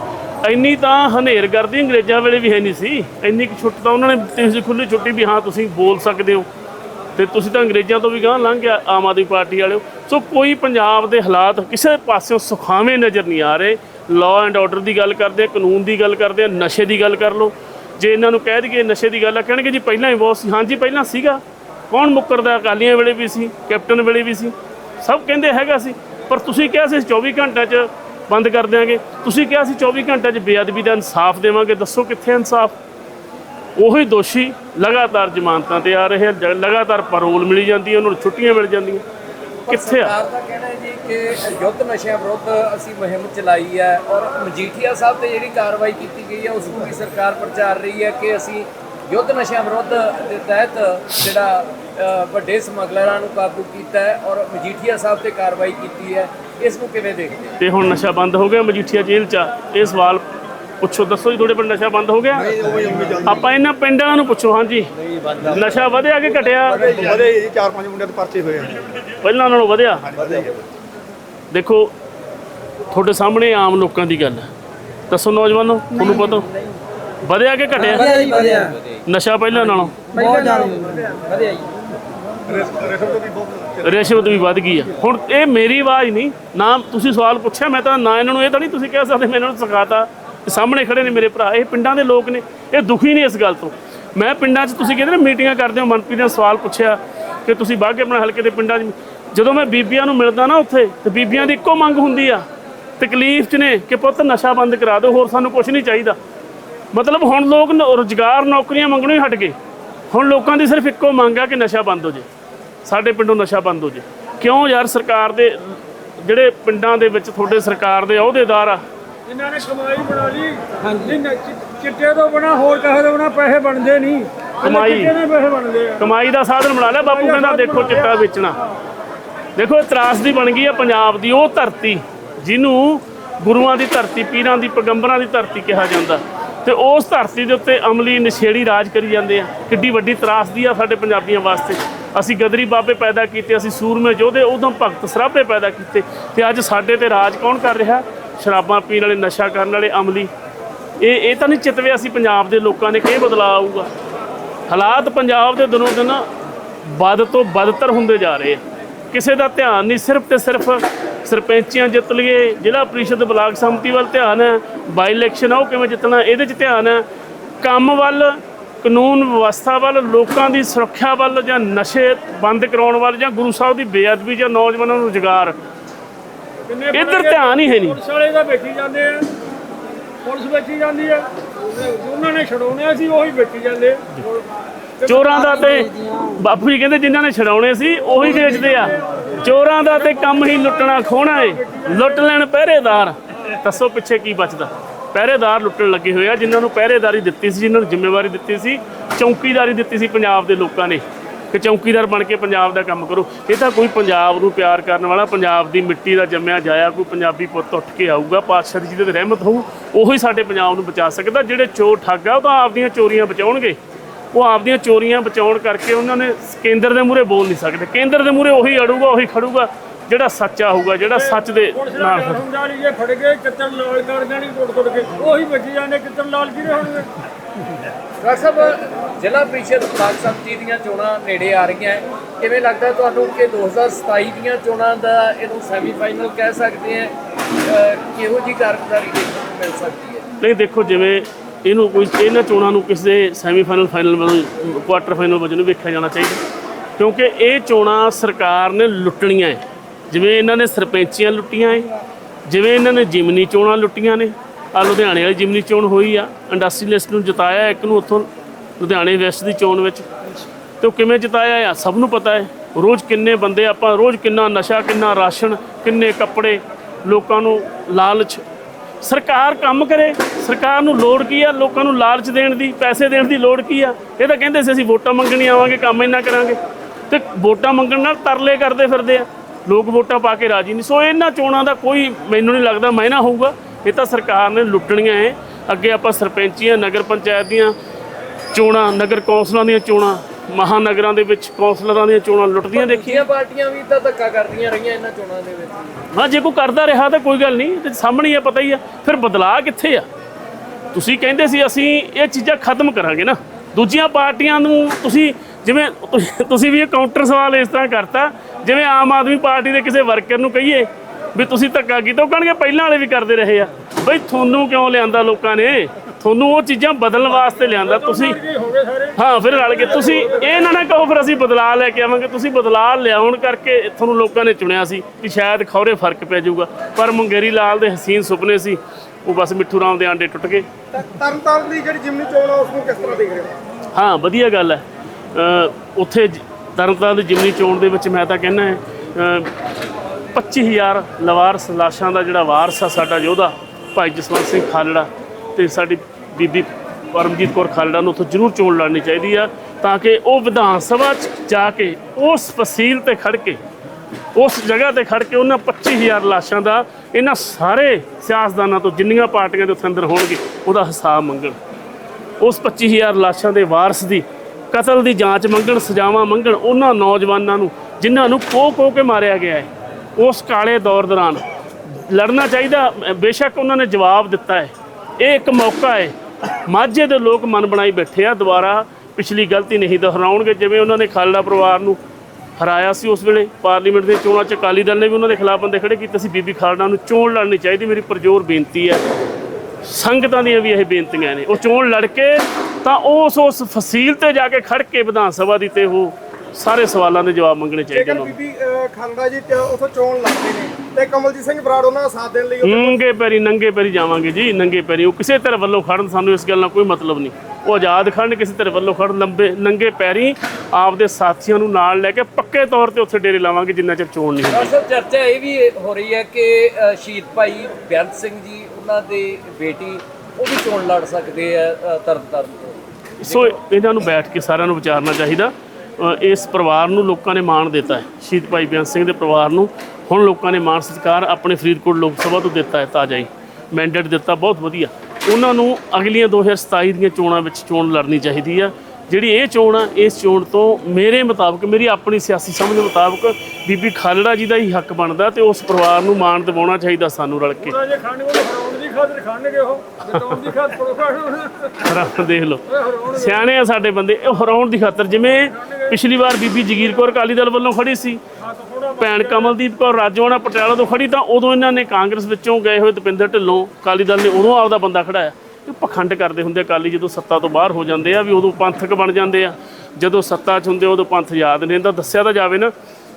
ਇੰਨੀ ਤਾਂ ਹਨੇਰ ਕਰਦੀ, ਅੰਗਰੇਜ਼ਾਂ ਵੇਲੇ ਵੀ ਹੈ ਨਹੀਂ ਸੀ। ਇੰਨੀ ਕੁ ਛੁੱਟ ਤਾਂ ਉਹਨਾਂ ਨੇ ਦਿੱਤੀ ਸੀ ਖੁੱਲੀ ਛੁੱਟੀ ਵੀ ਹਾਂ, ਤੁਸੀਂ ਬੋਲ ਸਕਦੇ ਹੋ। ਤੇ ਤੁਸੀਂ ਤਾਂ ਅੰਗਰੇਜ਼ਾਂ ਤੋਂ ਵੀ ਗਾਂ ਲੰਘ ਗਿਆ, ਆਮ ਆਦਮੀ ਪਾਰਟੀ ਵਾਲਿਓ। ਸੋ ਕੋਈ ਪੰਜਾਬ ਦੇ ਹਾਲਾਤ ਕਿਸੇ ਪਾਸਿਓਂ ਸੁਖਾਵੇਂ ਨਜ਼ਰ ਨਹੀਂ ਆ ਰਹੇ। ਲਾਅ ਐਂਡ ਆਰਡਰ ਦੀ ਗੱਲ ਕਰਦੇ ਆ, ਕਾਨੂੰਨ ਦੀ ਗੱਲ ਕਰਦੇ ਆ, ਨਸ਼ੇ ਦੀ ਗੱਲ ਕਰ ਲਓ। ਜੇ ਇਹਨਾਂ ਨੂੰ ਕਹਿ ਦਈਏ ਨਸ਼ੇ ਦੀ ਗੱਲ ਆ, ਕਹਿਣਗੇ ਜੀ ਪਹਿਲਾਂ ਹੀ ਬਹੁਤ ਸੀ। ਹਾਂਜੀ ਪਹਿਲਾਂ ਸੀਗਾ। ਕੌਣ ਮੁੱਕਰਦਾ? ਅਕਾਲੀਆਂ ਵੇਲੇ ਵੀ ਸੀ, ਕੈਪਟਨ ਵੇਲੇ ਵੀ ਸੀ। ਸਭ ਕਹਿੰਦੇ ਹੈਗਾ ਸੀ। ਪਰ ਤੁਸੀਂ ਕਿਹਾ ਸੀ 24 ਘੰਟਿਆਂ 'ਚ ਬੰਦ ਕਰ ਦਿਆਂਗੇ। ਤੁਸੀਂ ਕਿਹਾ ਸੀ 24 ਘੰਟਿਆਂ 'ਚ ਬੇਅਦਬੀ ਦਾ ਇਨਸਾਫ ਦੇਵਾਂਗੇ। ਦੱਸੋ ਕਿੱਥੇ ਇਨਸਾਫ? ਉਹੀ ਦੋਸ਼ੀ ਲਗਾਤਾਰ ਜ਼ਮਾਨਤਾਂ ਤੇ ਆ ਰਹੇ ਆ ਲਗਾਤਾਰ ਪਰੋਲ ਮਿਲੀ ਜਾਂਦੀ ਹੈ ਉਹਨਾਂ ਨੂੰ ਛੁੱਟੀਆਂ ਮਿਲ ਜਾਂਦੀਆਂ। ਕਿੱਥੇ ਆ? ਸਰਕਾਰ ਦਾ ਕਹਿਣਾ ਹੈ ਜੀ ਕਿ ਯੁੱਧ ਨਸ਼ਿਆਂ ਵਿਰੁੱਧ ਅਸੀਂ ਮੁਹਿੰਮ ਚਲਾਈ ਹੈ ਔਰ ਮਜੀਠੀਆ ਸਾਹਿਬ ਤੇ ਜਿਹੜੀ ਕਾਰਵਾਈ ਕੀਤੀ ਗਈ ਹੈ ਉਸ ਨੂੰ ਵੀ ਸਰਕਾਰ ਪ੍ਰਚਾਰ ਰਹੀ ਹੈ ਕਿ ਅਸੀਂ ਯੁੱਧ ਨਸ਼ਿਆਂ ਵਿਰੁੱਧ ਦੇ ਤਹਿਤ ਜਿਹੜਾ ਵੱਡੇ ਸਮਗਲਰਾਂ ਨੂੰ ਕਾਬੂ ਕੀਤਾ ਹੈ ਔਰ ਮਜੀਠੀਆ ਸਾਹਿਬ ਤੇ ਕਾਰਵਾਈ ਕੀਤੀ ਹੈ। ਇਸ ਨੂੰ ਕਿਵੇਂ ਦੇਖਦੇ ਤੇ ਹੁਣ ਨਸ਼ਾ ਬੰਦ ਹੋ ਗਿਆ ਮਜੀਠੀਆ ਜੇਲ੍ਹ 'ਚ। ਇਹ ਸਵਾਲ ਪੁੱਛੋ ਦੱਸੋ ਜੀ ਤੁਹਾਡੇ ਪਿੰਡ ਨਸ਼ਾ ਬੰਦ ਹੋ ਗਿਆ? ਆਪਾਂ ਇਹਨਾਂ ਪਿੰਡਾਂ ਨੂੰ ਪੁੱਛੋ ਹਾਂਜੀ। ਨਸ਼ਾ ਵਧਿਆ ਕਿ ਘਟਿਆ? ਵਧੇ ਜੀ ਚਾਰ ਪੰਜ ਮੁੰਡਿਆਂ ਦੇ ਪਰਚੇ ਹੋਏ ਆ। ਪਹਿਲਾਂ ਨਾਲੋਂ ਵਧਿਆ? ਦੇਖੋ ਤੁਹਾਡੇ ਸਾਹਮਣੇ ਆਮ ਲੋਕਾਂ ਦੀ ਗੱਲ। ਦੱਸੋ ਨੌਜਵਾਨੋ ਤੁਹਾਨੂੰ ਪਤਾ? ਵਧਿਆ ਕਿ ਘਟਿਆ? ਨਸ਼ਾ ਪਹਿਲਾਂ ਨਾਲੋਂ? ਬਹੁਤ ਜ਼ਿਆਦਾ। ਵਧੀਆ ਜੀ ਰਿਸ਼ਵਤ ਵੀ ਵੱਧ ਗਈ ਆ। ਹੁਣ ਇਹ ਮੇਰੀ ਆਵਾਜ਼ ਨਹੀਂ ਨਾ ਤੁਸੀਂ ਸਵਾਲ ਪੁੱਛਿਆ ਮੈਂ ਤਾਂ ਨਾ ਇਹਨਾਂ ਨੂੰ ਇਹ ਤਾਂ ਨਹੀਂ ਤੁਸੀਂ ਕਹਿ ਸਕਦੇ ਮੈਂ ਇਹਨਾਂ ਨੂੰ ਸਿਖਾਤਾ। ਸਾਹਮਣੇ ਖੜੇ ਨੇ ਮੇਰੇ ਭਰਾ, ਇਹ ਪਿੰਡਾਂ ਦੇ ਲੋਕ ਨੇ, ਇਹ ਦੁਖੀ ਨੇ ਇਸ ਗੱਲ ਤੋਂ। ਮੈਂ ਪਿੰਡਾਂ 'ਚ ਤੁਸੀਂ ਕਹਿੰਦੇ ਨਾ ਮੀਟਿੰਗਾਂ ਕਰਦੇ ਹੋ, ਮਨਪ੍ਰੀਤ ਨੇ ਸਵਾਲ ਪੁੱਛਿਆ ਕਿ ਤੁਸੀਂ ਬਾਗੇ ਆਪਣਾ ਹਲਕੇ ਦੇ ਪਿੰਡਾਂ 'ਚ, ਜਦੋਂ ਮੈਂ ਬੀਬੀਆਂ ਨੂੰ ਮਿਲਦਾ ਨਾ ਉੱਥੇ, ਤੇ ਬੀਬੀਆਂ ਦੀ ਇੱਕੋ ਮੰਗ ਹੁੰਦੀ ਆ, ਤਕਲੀਫ 'ਚ ਨੇ ਕਿ ਪੁੱਤ ਨਸ਼ਾ ਬੰਦ ਕਰਾ ਦਿਓ, ਹੋਰ ਸਾਨੂੰ ਕੁਝ ਨਹੀਂ ਚਾਹੀਦਾ। ਮਤਲਬ ਹੁਣ ਲੋਕ ਨ- ਰੁਜ਼ਗਾਰ ਨੌਕਰੀਆਂ ਮੰਗਣੋਂ ਹੀ ਹਟ ਗਏ। ਹੁਣ ਲੋਕਾਂ ਦੀ ਸਿਰਫ ਇੱਕੋ ਮੰਗ ਆ ਕਿ ਨਸ਼ਾ ਬੰਦ ਹੋ ਜੇ। ਸਾਡੇ ਪਿੰਡੋਂ ਨਸ਼ਾ ਬੰਦ ਹੋ ਜੇ। ਕਿਉਂ ਯਾਰ ਸਰਕਾਰ ਦੇ, ਜਿਹੜੇ ਪਿੰਡਾਂ ਦੇ ਵਿੱਚ ਤੁਹਾਡੇ ਸਰਕਾਰ ਦੇ ਅਹੁਦੇਦਾਰ ਆ ਇਹਨਾਂ ਨੇ ਕਮਾਈ ਬਣਾ ਲਈ ਹਾਂਜੀ। ਚਿੱਟੇ ਤੋਂ ਬਣਾ ਹੋਰ ਕਹੇ ਤੋਂ ਬਣਾ ਪੈਸੇ ਬਣਦੇ ਨਹੀਂ। ਕਮਾਈ। ਚਿੱਟੇ ਦੇ ਪੈਸੇ ਬਣਦੇ ਆ। ਕਮਾਈ ਦਾ ਸਾਧਨ ਬਣਾ ਲਿਆ ਬਾਪੂ ਕਹਿੰਦਾ ਦੇਖੋ ਚਿੱਟਾ ਵੇਚਣਾ। ਦੇਖੋ ਇਹ ਤਰਾਸਦੀ ਬਣ ਗਈ ਆ ਪੰਜਾਬ ਦੀ ਉਹ ਧਰਤੀ ਜਿਹਨੂੰ ਗੁਰੂਆਂ ਦੀ ਧਰਤੀ ਪੀਰਾਂ ਦੀ ਪੈਗੰਬਰਾਂ ਦੀ ਧਰਤੀ ਕਿਹਾ ਜਾਂਦਾ। ਤੇ ਉਸ ਧਰਤੀ ਦੇ ਉੱਤੇ ਅਮਲੀ ਨਸ਼ੇੜੀ ਰਾਜ ਕਰੀ ਜਾਂਦੇ ਆ। ਕਿੱਡੀ ਵੱਡੀ ਤਰਾਸਦੀ ਆ ਸਾਡੇ ਪੰਜਾਬੀਆਂ ਵਾਸਤੇ। ਅਸੀਂ ਗਦਰੀ ਬਾਬੇ ਪੈਦਾ ਕੀਤੇ ਅਸੀਂ ਸੂਰਮੇ ਯੋਧੇ ਉਦੋਂ ਭਗਤ ਸਰਾਭੇ ਪੈਦਾ ਕੀਤੇ। ਤੇ ਅੱਜ ਸਾਡੇ ਤੇ ਰਾਜ ਕੌਣ ਕਰ ਰਿਹਾ? ਸ਼ਰਾਬਾਂ ਪੀਣ ਵਾਲੇ, ਨਸ਼ਾ ਕਰਨ ਵਾਲੇ, ਅਮਲੀ। ਇਹ ਇਹ ਤਾਂ ਨਹੀਂ ਚਿਤਵੇ ਅਸੀਂ ਪੰਜਾਬ ਦੇ ਲੋਕਾਂ ਨੇ ਕਿ ਬਦਲਾਅ ਆਊਗਾ। ਹਾਲਾਤ ਪੰਜਾਬ ਦੇ ਦਿਨੋਂ ਦਿਨ ਵੱਧ ਤੋਂ ਵੱਧਤਰ ਹੁੰਦੇ ਜਾ ਰਹੇ ਆ। ਕਿਸੇ ਦਾ ਧਿਆਨ ਨਹੀਂ, ਸਿਰਫ ਤੇ ਸਿਰਫ ਸਰਪੰਚੀਆਂ ਜਿੱਤ ਲਈਏ, ਜ਼ਿਲ੍ਹਾ ਪ੍ਰੀਸ਼ਦ ਬਲਾਕ ਸੰਮਤੀ ਵੱਲ ਧਿਆਨ ਹੈ ਬਾਈ ਇਲੈਕਸ਼ਨ ਆ, ਉਹ ਕਿਵੇਂ ਜਿੱਤਣਾ, ਇਹਦੇ 'ਚ ਧਿਆਨ ਹੈ। ਕੰਮ ਵੱਲ, ਕਾਨੂੰਨ ਵਿਵਸਥਾ ਵੱਲ, ਲੋਕਾਂ ਦੀ ਸੁਰੱਖਿਆ ਵੱਲ ਜਾਂ ਨਸ਼ੇ ਬੰਦ ਕਰਾਉਣ ਵੱਲ ਜਾਂ ਗੁਰੂ ਸਾਹਿਬ ਦੀ ਬੇਅਦਬੀ ਜਾਂ ਨੌਜਵਾਨਾਂ ਨੂੰ ਰੁਜ਼ਗਾਰ। ਇੱਧਰ ਧਿਆਨ ਹੀ ਹੈ ਨਹੀਂ। ਪੁਲਿਸ ਵਾਲੇ ਤਾਂ ਵੇਚੀ ਜਾਂਦੇ ਆ। ਪੁਲਿਸ ਵੇਚੀ ਜਾਂਦੀ ਆ। ਉਹਨਾਂ ਨੇ ਛਡਾਉਣੇ ਸੀ ਉਹੀ ਵੇਚੀ ਜਾਂਦੇ। ਚੋਰਾਂ ਦਾ ਤੇ ਬਾਪੂ ਜੀ ਕਹਿੰਦੇ ਜਿਨ੍ਹਾਂ ਨੇ ਛਡਾਉਣੇ ਸੀ ਉਹੀ ਵੇਚਦੇ ਆ। ਚੋਰਾਂ ਦਾ ਤੇ ਕੰਮ ਹੀ ਲੁੱਟਣਾ ਖੋਣਾ ਏ। ਲੁੱਟ ਲੈਣ ਪਹਿਰੇਦਾਰ। ਦੱਸੋ ਪਿੱਛੇ ਕੀ ਬਚਦਾ। ਪਹਿਰੇਦਾਰ ਲੁੱਟਣ ਲੱਗੇ ਹੋਏ ਆ ਜਿਨ੍ਹਾਂ ਨੂੰ ਪਹਿਰੇਦਾਰੀ ਦਿੱਤੀ ਸੀ ਜਿਨ੍ਹਾਂ ਨੂੰ ਜ਼ਿੰਮੇਵਾਰੀ ਦਿੱਤੀ ਸੀ ਚੌਕੀਦਾਰੀ ਦਿੱਤੀ ਸੀ ਪੰਜਾਬ ਦੇ ਲੋਕਾਂ ਨੇ। ਕਿ ਚੌਕੀਦਾਰ ਬਣ ਕੇ ਪੰਜਾਬ ਦਾ ਕੰਮ ਕਰੋ। ਇਹ ਤਾਂ ਕੋਈ ਪੰਜਾਬ ਨੂੰ ਪਿਆਰ ਕਰਨ ਵਾਲਾ ਪੰਜਾਬ ਦੀ ਮਿੱਟੀ ਦਾ ਜੰਮਿਆ ਜਾਇਆ ਕੋਈ ਪੰਜਾਬੀ ਪੁੱਤ ਉੱਠ ਕੇ ਆਊਗਾ ਪਾਤਸ਼ਾਹ ਜੀ ਦੇ ਰਹਿਮਤ ਹੋਊ ਉਹੀ ਸਾਡੇ ਪੰਜਾਬ ਨੂੰ ਬਚਾ ਸਕਦਾ। ਜਿਹੜੇ ਚੋਰ ਠੱਗ ਆ ਉਹ ਤਾਂ ਆਪਦੀਆਂ ਚੋਰੀਆਂ ਬਚਾਉਣਗੇ। ਉਹ ਆਪਦੀਆਂ ਚੋਰੀਆਂ ਬਚਾਉਣ ਕਰਕੇ ਉਹਨਾਂ ਨੇ ਕੇਂਦਰ ਦੇ ਮੂਹਰੇ ਬੋਲ ਨਹੀਂ ਸਕਦੇ। ਕੇਂਦਰ ਦੇ ਮੂਹਰੇ ਉਹੀ ਅੜੂਗਾ ਉਹੀ ਖੜੂਗਾ ਜਿਹੜਾ ਸੱਚਾ ਹੋਊਗਾ ਜਿਹੜਾ ਸੱਚ ਦੇ ਨਾਲ ਜੇ ਫੜ ਗਏ ਚਿੱਤਰ ਲਾਲ ਕਰ ਦੇਣੀ ਟੁੱਟ ਟੁੱਟ ਕੇ। ਉਹੀ ਵੇਚੀ ਜਾਂਦੇ ਚਿੱਤਰ ਲਾਲ ਕਿਹਦੇ ਹੋਣਗੇ? ਡਾਕਟਰ ਸਾਹਿਬ ਜ਼ਿਲ੍ਹਾ ਪ੍ਰੀਸ਼ਦ ਬਲਾਕ ਦੀਆਂ ਚੋਣਾਂ ਨੇੜੇ ਆ ਰਹੀਆਂ ਹੈ। ਕਿਵੇਂ ਲੱਗਦਾ ਤੁਹਾਨੂੰ ਕਿ 2027 ਦੀਆਂ ਚੋਣਾਂ ਦਾ ਇਹਨੂੰ ਸੈਮੀਫਾਈਨਲ ਕਹਿ ਸਕਦੇ ਆ ਕਿਹੋ ਜੀ ਕਾਰਗੁਜ਼ਾਰੀ ਦੇਖਣ ਨੂੰ ਮਿਲ ਸਕਦੀ ਹੈ? ਨਹੀਂ, ਦੇਖੋ, ਜਿਵੇਂ ਇਹਨੂੰ ਕੋਈ ਇਹਨਾਂ ਚੋਣਾਂ ਨੂੰ ਕਿਸੇ ਸੈਮੀਫਾਈਨਲ ਫਾਈਨਲ ਵੱਲੋਂ ਕੁਆਟਰ ਫਾਈਨਲ ਵਜੋਂ ਨਹੀਂ ਵੇਖਿਆ ਜਾਣਾ ਚਾਹੀਦਾ। ਕਿਉਂਕਿ ਇਹ ਚੋਣਾਂ ਸਰਕਾਰ ਨੇ ਲੁੱਟਣੀਆਂ ਹੈ। ਜਿਵੇਂ ਇਹਨਾਂ ਨੇ ਸਰਪੰਚੀਆਂ ਲੁੱਟੀਆਂ ਹੈ, ਜਿਵੇਂ ਇਹਨਾਂ ਨੇ ਜਿਮਨੀ ਚੋਣਾਂ ਲੁੱਟੀਆਂ ਨੇ। ਆ ਲੁਧਿਆਣੇ ਵਾਲੀ ਜਿਮਨੀ ਚੋਣ ਹੋਈ ਆ। ਇੰਡਸਟਰੀਲਿਸਟ ਨੂੰ ਜਿਤਾਇਆ ਇੱਕ ਨੂੰ ਉੱਥੋਂ ਲੁਧਿਆਣੇ ਵੈਸਟ ਦੀ ਚੋਣ ਵਿੱਚ। ਤੇ ਉਹ ਕਿਵੇਂ ਜਿਤਾਇਆ ਆ, ਸਭ ਨੂੰ ਪਤਾ ਹੈ। ਰੋਜ਼ ਕਿੰਨੇ ਬੰਦੇ ਆਪਾਂ, ਰੋਜ਼ ਕਿੰਨਾ ਨਸ਼ਾ, ਕਿੰਨਾ ਰਾਸ਼ਨ, ਕਿੰਨੇ ਕੱਪੜੇ, ਲੋਕਾਂ ਨੂੰ ਲਾਲਚ। ਸਰਕਾਰ ਕੰਮ ਕਰੇ, ਸਰਕਾਰ ਨੂੰ ਲੋੜ ਕੀ ਆ ਲੋਕਾਂ ਨੂੰ ਲਾਲਚ ਦੇਣ ਦੀ, ਪੈਸੇ ਦੇਣ ਦੀ ਲੋੜ ਕੀ ਆ? ਇਹ ਤਾਂ ਕਹਿੰਦੇ ਸੀ ਅਸੀਂ ਵੋਟਾਂ ਮੰਗਣੀ ਆਵਾਂਗੇ, ਕੰਮ ਇੰਨਾ ਕਰਾਂਗੇ। ਤੇ ਵੋਟਾਂ ਮੰਗਣ ਨਾਲ ਤਰਲੇ ਕਰਦੇ ਫਿਰਦੇ ਆ। ਲੋਕ ਵੋਟਾਂ ਪਾ ਕੇ ਰਾਜੀ ਨਹੀਂ। ਸੋ ਇਹਨਾਂ ਚੋਣਾਂ ਦਾ ਕੋਈ ਮੈਨੂੰ ਨਹੀਂ ਲੱਗਦਾ, ਮਾਇਨਾ ਹੋਊਗਾ। ਇਹ ਤਾਂ ਸਰਕਾਰ ਨੇ ਲੁੱਟਣੀਆਂ ਹੈ ਅੱਗੇ ਆਪਾਂ ਸਰਪੰਚੀਆਂ, ਨਗਰ ਪੰਚਾਇਤ ਦੀਆਂ ਚੋਣਾਂ ਨਗਰ ਕੌਂਸਲਾਂ ਦੀਆਂ ਚੋਣਾਂ ਮਹਾਨਗਰਾਂ ਦੇ ਵਿੱਚ ਕੌਂਸਲਰਾਂ ਦੀਆਂ ਚੋਣਾਂ ਲੁੱਟਦੀਆਂ ਦੇਖੀਆਂ। ਪਾਰਟੀਆਂ ਵੀ ਤਾਂ ਧੱਕਾ ਕਰਦੀਆਂ ਰਹੀਆਂ ਇਹਨਾਂ ਚੋਣਾਂ ਦੇ ਵਿੱਚ। ਹਾਂ ਜੇ ਕੋਈ ਕਰਦਾ ਰਿਹਾ ਤਾਂ ਕੋਈ ਗੱਲ ਨਹੀਂ ਤੇ ਸਾਹਮਣੇ ਹੀ ਆ ਪਤਾ ਹੀ ਆ। ਫਿਰ ਬਦਲਾਅ ਕਿੱਥੇ ਆ? ਤੁਸੀਂ ਕਹਿੰਦੇ ਸੀ ਅਸੀਂ ਇਹ ਚੀਜ਼ਾਂ ਖਤਮ ਕਰਾਂਗੇ ਨਾ। ਦੂਜੀਆਂ ਪਾਰਟੀਆਂ ਨੂੰ ਤੁਸੀਂ ਜਿਵੇਂ ਤੁਸੀਂ ਵੀ ਇਹ ਕਾਊਂਟਰ ਸਵਾਲ ਇਸ ਤਰ੍ਹਾਂ ਕਰਤਾ ਜਿਵੇਂ ਆਮ ਆਦਮੀ ਪਾਰਟੀ ਦੇ ਕਿਸੇ ਵਰਕਰ ਨੂੰ ਕਹੀਏ ਵੀ ਤੁਸੀਂ ਧੱਕਾ ਕੀਤਾ ਉਹ ਕਹਿਣਗੇ ਪਹਿਲਾਂ ਵਾਲੇ ਵੀ ਕਰਦੇ ਰਹੇ ਆ। ਬਈ ਤੁਹਾਨੂੰ ਕਿਉਂ ਲਿਆਂਦਾ ਲੋਕਾਂ ਨੇ? ਤੁਹਾਨੂੰ ਉਹ ਚੀਜ਼ਾਂ ਬਦਲਣ ਵਾਸਤੇ ਲਿਆਂਦਾ। ਤੁਸੀਂ ਹੋ ਫਿਰ ਰਲ ਕੇ। ਤੁਸੀਂ ਇਹ ਨਾ ਨਾ ਕਹੋ ਫਿਰ ਅਸੀਂ ਬਦਲਾਅ ਲੈ ਕੇ ਆਵਾਂਗੇ। ਤੁਸੀਂ ਬਦਲਾਅ ਲਿਆਉਣ ਕਰਕੇ ਤੁਹਾਨੂੰ ਲੋਕਾਂ ਨੇ ਚੁਣਿਆ ਸੀ ਕਿ ਸ਼ਾਇਦ ਖੌਰੇ ਫ਼ਰਕ ਪੈ ਜਾਊਗਾ। ਪਰ ਮੁੰਗੇਰੀ ਲਾਲ ਦੇ ਹਸੀਨ ਸੁਪਨੇ ਸੀ। ਉਹ ਬਸ ਮਿੱਠੂ ਰਾਮ ਦੇ ਆਂਡੇ ਟੁੱਟ ਗਏ। ਤਰਨਤਾਰਨ ਦੀ ਜਿਹੜੀ ਜਿਮਨੀ ਚੋਣ ਆ ਉਸ ਨੂੰ ਕਿਸ ਤਰ੍ਹਾਂ ਦੇਖ ਰਹੇ ਹੋ? ਹਾਂ ਵਧੀਆ ਗੱਲ ਹੈ। ਉੱਥੇ ਤਰਨਤਾਰਨ ਦੀ ਜਿਮਨੀ ਚੋਣ ਦੇ ਵਿੱਚ ਮੈਂ ਤਾਂ ਕਹਿੰਦਾ ਹੈ ਅ, 25000 ਲਵਾਰਸ ਲਾਸ਼ਾਂ ਦਾ ਜਿਹੜਾ ਵਾਰਸ ਆ ਸਾਡਾ ਯੋਧਾ ਭਾਈ ਜਸਵੰਤ ਸਿੰਘ ਖਾਲੜਾ ਤੇ ਸਾਡੀ ਬੀਬੀ ਪਰਮਜੀਤ ਕੌਰ ਖਾਲੜਾ ਨੂੰ ਉੱਥੋਂ ਜ਼ਰੂਰ ਚੋਣ ਲੜਨੀ ਚਾਹੀਦੀ ਆ, ਤਾਂ ਕਿ ਉਹ ਵਿਧਾਨ ਸਭਾ 'ਚ ਜਾ ਕੇ ਉਸ ਫਸੀਲ ਤੇ ਖੜ ਕੇ, ਉਸ ਜਗ੍ਹਾ ਤੇ ਖੜ ਕੇ ਉਹਨਾਂ 25000 ਲਾਸ਼ਾਂ ਦਾ ਇਹਨਾਂ ਸਾਰੇ ਸਿਆਸਤਦਾਨਾਂ ਤੋਂ ਜਿੰਨੀਆਂ ਪਾਰਟੀਆਂ ਦੇ ਉੱਥੇ ਅੰਦਰ ਹੋਣਗੇ, ਉਹਦਾ ਹਿਸਾਬ ਮੰਗਣ। ਉਸ 25000 ਲਾਸ਼ਾਂ ਦੇ ਵਾਰਸ ਦੀ, ਕਤਲ ਦੀ ਜਾਂਚ ਮੰਗਣ, ਸਜ਼ਾਵਾਂ ਮੰਗਣ, ਉਹਨਾਂ ਨੌਜਵਾਨਾਂ ਨੂੰ, ਜਿਨ੍ਹਾਂ ਨੂੰ ਕੋ ਕੋ ਕੇ ਮਾਰਿਆ ਗਿਆ ਹੈ, ਉਸ ਕਾਲੇ ਦੌਰ ਦੌਰਾਨ ਲੜਨਾ ਚਾਹੀਦਾ, ਬੇਸ਼ੱਕ ਉਹਨਾਂ ਨੇ ਜਵਾਬ ਦਿੱਤਾ ਹੈ, ਇਹ ਇੱਕ ਮੌਕਾ ਹੈ ਮਾਝੇ ਦੇ ਲੋਕ ਮਨ ਬਣਾਈ ਬੈਠੇ ਆ, ਦੁਬਾਰਾ ਪਿਛਲੀ ਗਲਤੀ ਨਹੀਂ ਦੁਹਰਾਉਣਗੇ, ਜਿਵੇਂ ਉਹਨਾਂ ਨੇ ਖਾਲੜਾ ਪਰਿਵਾਰ ਨੂੰ ਹਰਾਇਆ ਸੀ ਉਸ ਵੇਲੇ, ਪਾਰਲੀਮੈਂਟ ਦੇ ਚੋਣਾਂ 'ਚ ਅਕਾਲੀ ਦਲ ਨੇ ਵੀ ਉਹਨਾਂ ਦੇ ਖਿਲਾਫ ਬੰਦੇ ਖੜੇ ਕੀਤੇ ਸੀ, ਬੀਬੀ ਖਾਲੜਾ ਨੂੰ ਚੋਣ ਲੜਨੀ ਚਾਹੀਦੀ, ਮੇਰੀ ਪਰਜੋਰ ਬੇਨਤੀ ਹੈ। ਸੰਗਤਾਂ ਦੀਆਂ ਵੀ ਇਹ ਬੇਨਤੀਆਂ ਨੇ, ਉਹ ਚੋਣ ਲੜ ਕੇ ਤਾਂ ਉਸ ਉਸ ਫਸੀਲ ਤੇ ਜਾ ਕੇ ਖੜ ਕੇ ਵਿਧਾਨ ਸਭਾ ਦੀ ਤੇ ਉਹ ਸਾਰੇ ਸਵਾਲਾਂ ਦੇ ਜਵਾਬ ਮੰਗਣੇ ਚਾਹੀਦੇ ਜੇਕਰ ਨੇ। ਬੀਬੀ ਅਹ, ਖਾਲੜਾ ਜੀ ਤੇ ਉਥੋਂ ਚੋਣ ਲੜਦੇ ਨੇ ਤੇ ਕਮਲਜੀਤ ਸਿੰਘ ਬਰਾੜ ਉਹਨਾਂ ਦਾ ਸਾਥ ਦੇਣ ਲਈ ਉੱਥੇ ਨੰਗੇ ਪੈਰੀ ਨੰਗੇ ਪੈਰੀ ਜਾਵਾਂਗੇ ਜੀ ਨੰਗੇ ਪੈਰੀ। ਉਹ ਕਿਸੇ ਤਰ੍ਹਾਂ ਵੱਲੋਂ ਖੜਨ ਸਾਨੂੰ ਇਸ ਗੱਲ ਨਾਲ ਕੋਈ ਮਤਲਬ ਨਹੀਂ। ਉਹ ਆਜ਼ਾਦ ਖੜਨ ਕਿਸੇ ਤਰ੍ਹਾਂ ਵੱਲੋਂ ਖੜਨ ਲੰਬੇ ਨੰਗੇ ਪੈਰੀ ਆਪਦੇ ਸਾਥੀਆਂ ਨੂੰ ਨਾਲ ਲੈ ਕੇ ਪੱਕੇ ਤੌਰ ਤੇ ਉੱਥੇ ਡੇਰੇ ਲਾਵਾਂਗੇ ਜਿੰਨਾ ਚਿਰ ਚੋਣ ਨਹੀਂ ਹੁੰਦੀ। ਸਾਹਿਬ ਚਰਚਾ ਇਹ ਵੀ ਹੋ ਰਹੀ ਹੈ ਕਿ ਅ, ਸ਼ਹੀਦ ਭਾਈ ਬੇਅੰਤ ਸਿੰਘ ਜੀ ਉਹਨਾਂ ਦੇ ਬੇਟੀ ਉਹ ਵੀ ਚੋਣ ਲੜ ਸਕਦੇ ਆ ਅ, ਤਰਨਤਾਰਨ ਤੋਂ। ਸੋ ਇਹਨਾਂ ਨੂੰ ਬੈਠ ਕੇ ਸਾਰਿਆਂ ਨੂੰ ਵਿਚਾਰਨਾ ਚਾਹੀਦਾ। ਇਸ ਪਰਿਵਾਰ ਨੂੰ ਲੋਕਾਂ ਨੇ ਮਾਣ ਦਿੱਤਾ ਹੈ। ਸ਼ਹੀਦ ਭਾਈ ਬੇਅੰਤ ਸਿੰਘ ਦੇ ਪਰਿਵਾਰ ਨੂੰ ਹੁਣ ਲੋਕਾਂ ਨੇ ਮਾਣ ਸਤਿਕਾਰ ਆਪਣੇ ਫਰੀਦਕੋਟ ਲੋਕ ਸਭਾ ਤੋਂ ਦਿੱਤਾ ਹੈ ਤਾਜ਼ਾ ਹੀ। ਮੈਂਡੇਟ ਦਿੱਤਾ, ਬਹੁਤ ਵਧੀਆ। ਉਹਨਾਂ ਨੂੰ ਅਗਲੀਆਂ 2027 ਦੀਆਂ ਚੋਣਾਂ ਵਿੱਚ ਚੋਣ ਲੜਨੀ ਚਾਹੀਦੀ ਆ। ਜਿਹੜੀ ਇਹ ਚੋਣ ਆ, ਇਸ ਚੋਣ ਤੋਂ ਮੇਰੇ ਮੁਤਾਬਕ, ਮੇਰੀ ਆਪਣੀ ਸਿਆਸੀ ਸਮਝ ਮੁਤਾਬਕ ਬੀਬੀ ਖਾਲੜਾ ਜੀ ਦਾ ਹੀ ਹੱਕ ਬਣਦਾ ਤੇ ਉਸ ਪਰਿਵਾਰ ਨੂੰ ਮਾਣ ਦਿਵਾਉਣਾ ਚਾਹੀਦਾ ਸਾਨੂੰ ਰਲ ਕੇ। ਖਾਤਰ ਖਾਣਗੇ ਉਹ? ਦੀ ਖਾਤਰ ਖਾਣ ਹਰਾਮ ਦੇਖ ਲਓ। ਸਿਆਣੇ ਆ ਸਾਡੇ ਬੰਦੇ ਇਹ ਹਰਾਉਣ ਦੀ ਖਾਤਰ ਜਿਵੇਂ ਪਿਛਲੀ ਵਾਰ ਬੀਬੀ ਜਗੀਰ ਕੌਰ ਅਕਾਲੀ ਦਲ ਵੱਲੋਂ ਖੜੀ ਸੀ ਭੈਣ ਕਮਲਦੀਪ ਕੌਰ ਰਾਜੋਆਣਾ ਪਟਿਆਲਾ ਤੋਂ ਖੜੀ ਤਾਂ ਉਦੋਂ ਇਹਨਾਂ ਨੇ ਕਾਂਗਰਸ ਵਿੱਚੋਂ ਗਏ ਹੋਏ ਦਪਿੰਦਰ ਢਿੱਲੋਂ ਅਕਾਲੀ ਦਲ ਨੇ ਉਦੋਂ ਆਪਦਾ ਬੰਦਾ ਖੜਾਇਆ। ਇਹ ਪਖੰਡ ਕਰਦੇ ਹੁੰਦੇ ਅਕਾਲੀ ਜਦੋਂ ਸੱਤਾ ਤੋਂ ਬਾਹਰ ਹੋ ਜਾਂਦੇ ਆ ਵੀ ਉਦੋਂ ਪੰਥਕ ਬਣ ਜਾਂਦੇ ਆ। ਜਦੋਂ ਸੱਤਾ 'ਚ ਹੁੰਦੇ ਉਦੋਂ ਪੰਥ ਯਾਦ ਨਹੀਂ ਰਹਿੰਦਾ ਦੱਸਿਆ ਤਾਂ ਜਾਵੇ ਨਾ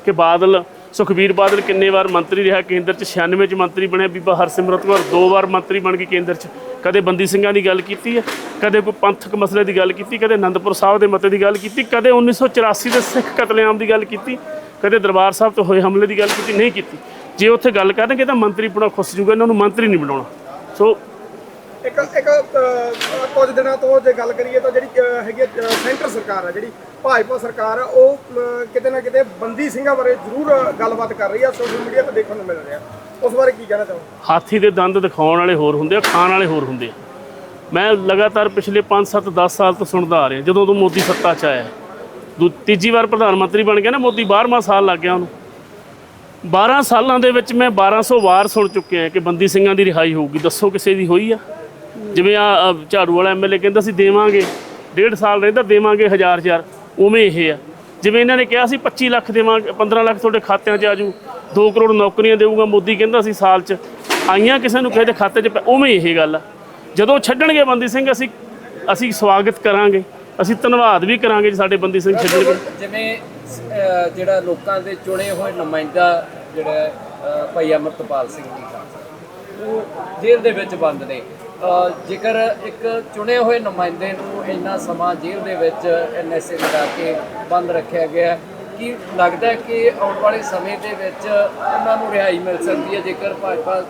ਕਿ ਬਾਦਲ ਸੁਖਬੀਰ ਬਾਦਲ ਕਿੰਨੇ ਵਾਰ ਮੰਤਰੀ ਰਿਹਾ? ਕੇਂਦਰ 'ਚ 96 'ਚ ਮੰਤਰੀ ਬਣਿਆ। ਬੀਬਾ ਹਰਸਿਮਰਤ ਕੌਰ ਦੋ ਵਾਰ ਮੰਤਰੀ ਬਣ ਗਈ ਕੇਂਦਰ 'ਚ। ਕਦੇ ਬੰਦੀ ਸਿੰਘਾਂ ਦੀ ਗੱਲ ਕੀਤੀ ਹੈ? ਕਦੇ ਕੋਈ ਪੰਥਕ ਮਸਲੇ ਦੀ ਗੱਲ ਕੀਤੀ? ਕਦੇ ਅਨੰਦਪੁਰ ਸਾਹਿਬ ਦੇ ਮਤੇ ਦੀ ਗੱਲ ਕੀਤੀ? ਕਦੇ 1984 ਦੇ ਸਿੱਖ ਕਤਲੇਆਮ ਦੀ ਗੱਲ ਕੀਤੀ? ਕਦੇ ਦਰਬਾਰ ਸਾਹਿਬ ਤੋਂ ਹੋਏ ਹਮਲੇ ਦੀ ਗੱਲ ਕੀਤੀ? ਨਹੀਂ ਕੀਤੀ। ਜੇ ਉੱਥੇ ਗੱਲ ਕਰਨਗੇ ਤਾਂ ਮੰਤਰੀ ਪੁਣਾ ਖੁੱਸ ਜੂਗਾ, ਇਹਨਾਂ ਨੂੰ ਮੰਤਰੀ ਨਹੀਂ ਬਣਾਉਣਾ। ਸੋ ਇੱਕ ਇੱਕ ਕੁਝ ਦਿਨਾਂ ਤੋਂ ਜੇ ਗੱਲ ਕਰੀਏ ਤਾਂ ਜਿਹੜੀ ਹੈਗੀ ਸੈਂਟਰ ਸਰਕਾਰ ਹੈ ਜਿਹੜੀ ਭਾਜਪਾ ਸਰਕਾਰ ਹੈ ਉਹ ਅ, ਕਿਤੇ ਨਾ ਕਿਤੇ ਬੰਦੀ ਸਿੰਘਾਂ ਬਾਰੇ ਜ਼ਰੂਰ ਗੱਲਬਾਤ ਕਰ ਰਹੀ ਆ ਸੋਸ਼ਲ ਮੀਡੀਆ ਤੇ ਦੇਖਣ ਨੂੰ ਮਿਲ ਰਿਹਾ। ਉਸ ਬਾਰੇ ਕੀ ਕਹਿਣਾ ਚਾਹੋ ਹਾਥੀ ਦੇ ਦੰਦ ਦਿਖਾਉਣ ਵਾਲੇ ਹੋਰ ਹੁੰਦੇ ਆ ਖਾਣ ਵਾਲੇ ਹੋਰ ਹੁੰਦੇ ਆ। ਮੈਂ ਲਗਾਤਾਰ ਪਿਛਲੇ 5 7 10 ਸਾਲ ਤੋਂ ਸੁਣਦਾ ਆ ਰਿਹਾ ਜਦੋਂ ਤੋਂ ਮੋਦੀ ਸੱਤਾ 'ਚ ਆਇਆ। ਦੂ ਤੀਜੀ ਵਾਰ ਪ੍ਰਧਾਨ ਮੰਤਰੀ ਬਣ ਗਿਆ ਨਾ ਮੋਦੀ 12ਵਾਂ ਸਾਲ ਲੱਗ ਗਿਆ ਉਹਨੂੰ। 12 ਸਾਲਾਂ ਦੇ ਵਿੱਚ ਮੈਂ 1200 ਵਾਰ ਸੁਣ ਚੁੱਕਿਆ ਕਿ ਬੰਦੀ ਸਿੰਘਾਂ ਦੀ ਰਿਹਾਈ ਹੋਊਗੀ। ਦੱਸੋ ਕਿਸੇ ਦੀ ਹੋਈ ਆ? ਜਿਵੇਂ ਆ ਝਾੜੂ ਵਾਲਾ ਐਮਐਲਏ ਕਹਿੰਦਾ ਸੀ ਦੇਵਾਂਗੇ ਡੇਢ ਸਾਲ ਰਹਿੰਦਾ ਦੇਵਾਂਗੇ ਹਜ਼ਾਰ ਹਜ਼ਾਰ ਉਵੇਂ ਇਹ ਆ। ਜਿਵੇਂ ਇਹਨਾਂ ਨੇ ਕਿਹਾ ਸੀ 25 ਲੱਖ ਦੇਵਾਂਗੇ 15 ਲੱਖ ਤੁਹਾਡੇ ਖਾਤਿਆਂ 'ਚ ਆਜੂ 2 ਕਰੋੜ ਨੌਕਰੀਆਂ ਦੇਊਗਾ, ਮੋਦੀ ਕਹਿੰਦਾ ਸੀ ਸਾਲ 'ਚ। ਆਈਆਂ ਕਿਸੇ ਨੂੰ ਕਿਸੇ ਦੇ ਖਾਤੇ 'ਚ ਪੈ- ਉਵੇਂ ਇਹ ਗੱਲ ਆ। ਜਦੋਂ ਛੱਡਣਗੇ ਬੰਦੀ ਸਿੰਘ, ਅਸੀਂ ਅਸੀਂ ਸਵਾਗਤ ਕਰਾਂਗੇ। ਅਸੀਂ ਧੰਨਵਾਦ ਵੀ ਕਰਾਂਗੇ ਜੇ ਸਾਡੇ ਬੰਦੀ ਸਿੰਘ ਛੱਡਣਗੇ ਜਿਵੇਂ ਜਿਹੜਾ ਲੋਕਾਂ ਦੇ ਚੁਣੇ ਹੋਏ ਨੁਮਾਇੰਦਾ ਜਿਹੜਾ ਭਾਈ ਅਮਰਤਪਾਲ ਸਿੰਘ ਜੀ ਉਹ ਜੇਲ੍ਹ ਦੇ ਵਿੱਚ ਬੰਦ ਨੇ। ਜੇਕਰ ਇੱਕ ਚੁਣੇ ਹੋਏ ਨੁਮਾਇੰਦੇ ਨੂੰ ਇੰਨਾ ਸਮਾਂ ਜੇਲ੍ਹ ਦੇ ਵਿੱਚ ਐਨਐਸਏ ਲਗਾ ਕੇ ਬੰਦ ਰੱਖਿਆ ਗਿਆ ਕੀ ਲੱਗਦਾ ਕਿ ਆਉਣ ਵਾਲੇ ਸਮੇਂ ਦੇ ਵਿੱਚ ਉਹਨਾਂ ਨੂੰ ਰਿਹਾਈ ਮਿਲ ਸਕਦੀ ਹੈ? ਜੇਕਰ ਭਾਜਪਾ